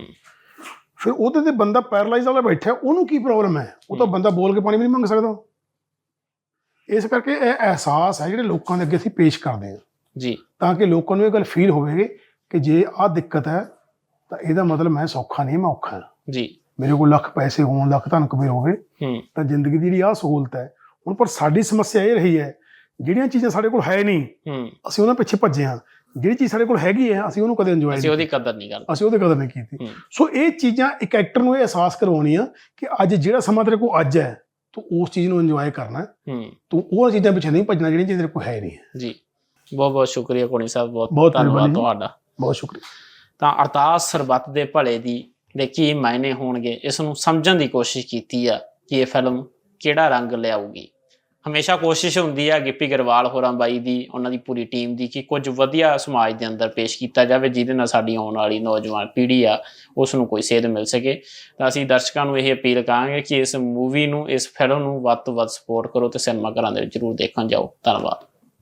ਫਿਰ ਉਹਦੇ ਤੇ ਬੰਦਾ ਪੈਰਲਾਈਜ਼ ਵਾਲਾ ਬੈਠਾ ਉਹਨੂੰ ਕੀ ਪ੍ਰੋਬਲਮ ਹੈ? ਉਹ ਤਾਂ। ਬੰਦਾ ਬੋਲ ਕੇ ਪਾਣੀ ਵੀ ਨਹੀਂ ਮੰਗ ਸਕਦਾ। ਇਸ ਕਰਕੇ ਇਹ ਅਹਿਸਾਸ ਹੈ ਜਿਹੜੇ ਲੋਕਾਂ ਦੇ ਅੱਗੇ ਅਸੀਂ ਪੇਸ਼ ਕਰਦੇ ਹਾਂ। ਜੀ। ਤਾਂ ਕਿ ਲੋਕਾਂ ਨੂੰ ਇਹ ਗੱਲ ਫੀਲ ਹੋਵੇਗੀ ਕਿ ਜੇ ਆਹ ਦਿੱਕਤ ਹੈ ਤਾਂ ਇਹਦਾ ਮਤਲਬ ਮੈਂ ਸੌਖਾ ਨਹੀਂ ਮੈਂ ਔਖਾ ਜੀ। ਮੇਰੇ ਕੋਲ ਲੱਖ ਪੈਸੇ ਹੋਣ ਲੱਖ ਧਨ ਕਮੇ ਹੋਵੇ ਤਾਂ ਜ਼ਿੰਦਗੀ ਦੀ ਜਿਹੜੀ ਆਹ ਸਹੂਲਤ ਹੈ ਹੁਣ ਪਰ ਸਾਡੀ ਸਮੱਸਿਆ ਇਹ ਰਹੀ ਹੈ ਜਿਹੜੀਆਂ ਚੀਜ਼ਾਂ ਸਾਡੇ ਕੋਲ ਹੈ ਨਹੀਂ ਅਸੀਂ ਉਹਨਾਂ ਪਿੱਛੇ ਭੱਜੇ ਹਾਂ। ਜਿਹੜੀ ਚੀਜ਼ ਸਾਡੇ ਕੋਲ ਹੈਗੀ ਹੈ ਅਸੀਂ ਉਹਨੂੰ ਕਦੇ ਇੰਜੋਏ ਅਸੀਂ ਉਹਦੀ ਕਦਰ ਨਹੀਂ ਕਰਦੇ। ਅਸੀਂ ਉਹਦੇ ਕਦਰ ਨਹੀਂ ਕੀਤੀ। ਸੋ ਇਹ ਚੀਜ਼ਾਂ ਇੱਕ ਐਕਟਰ ਨੂੰ ਇਹ ਅਹਿਸਾਸ ਕਰਵਾਉਣੀਆਂ ਕਿ ਅੱਜ ਜਿਹੜਾ ਸਮਾਂ ਤੇਰੇ ਕੋਲ ਅੱਜ ਹੈ ਤੂੰ ਉਸ ਚੀਜ਼ ਨੂੰ ਇੰਜੋਏ ਕਰਨਾ ਤੂੰ ਉਹ ਚੀਜ਼ਾਂ ਪਿੱਛੇ ਨਹੀਂ ਭੱਜਣਾ ਜਿਹੜੀਆਂ ਚੀਜ਼ਾਂ ਤੇਰੇ ਕੋਲ ਹੈ ਨਹੀਂ। ਜੀ। ਬਹੁਤ ਬਹੁਤ ਸ਼ੁਕਰੀਆ ਕੋਣੀ ਸਾਹਿਬ ਬਹੁਤ ਧੰਨਵਾਦ। ਤੁਹਾਡਾ। ਬਹੁਤ ਸ਼ੁਕਰੀਆ। ਤਾਂ ਅਰਦਾਸ ਸਰਬੱਤ ਦੇ ਭਲੇ ਦੀ ਦੇ ਕੀ ਮਾਇਨੇ ਹੋਣਗੇ, ਇਸ ਨੂੰ ਸਮਝਣ ਦੀ ਕੋਸ਼ਿਸ਼ ਕੀਤੀ ਆ ਕਿ ਇਹ ਫਿਲਮ ਕਿਹੜਾ ਰੰਗ ਲਿਆਊਗੀ। ਹਮੇਸ਼ਾ ਕੋਸ਼ਿਸ਼ ਹੁੰਦੀ ਆ ਗਿੱਪੀ ਗਰਵਾਲ ਹੋਰਾਂ ਬਾਈ ਦੀ, ਉਹਨਾਂ ਦੀ ਪੂਰੀ ਟੀਮ ਦੀ ਕਿ ਕੁਝ ਵਧੀਆ ਸਮਾਜ ਦੇ ਅੰਦਰ ਪੇਸ਼ ਕੀਤਾ ਜਾਵੇ, ਜਿਹਦੇ ਨਾਲ ਸਾਡੀ ਆਉਣ ਵਾਲੀ ਨੌਜਵਾਨ ਪੀੜ੍ਹੀ ਆ, ਉਸ ਨੂੰ ਕੋਈ ਸੇਧ ਮਿਲ ਸਕੇ। ਤਾਂ ਅਸੀਂ ਦਰਸ਼ਕਾਂ ਨੂੰ ਇਹ ਅਪੀਲ ਕਰਾਂਗੇ ਕਿ ਇਸ ਮੂਵੀ ਨੂੰ, ਇਸ ਫਿਲਮ ਨੂੰ ਵੱਧ ਤੋਂ ਵੱਧ ਸਪੋਰਟ ਕਰੋ ਤੇ ਸਿਨੇਮਾ ਘਰਾਂ ਦੇ ਵਿੱਚ ਜ਼ਰੂਰ ਦੇਖਣ ਜਾਓ। ਧੰਨਵਾਦ।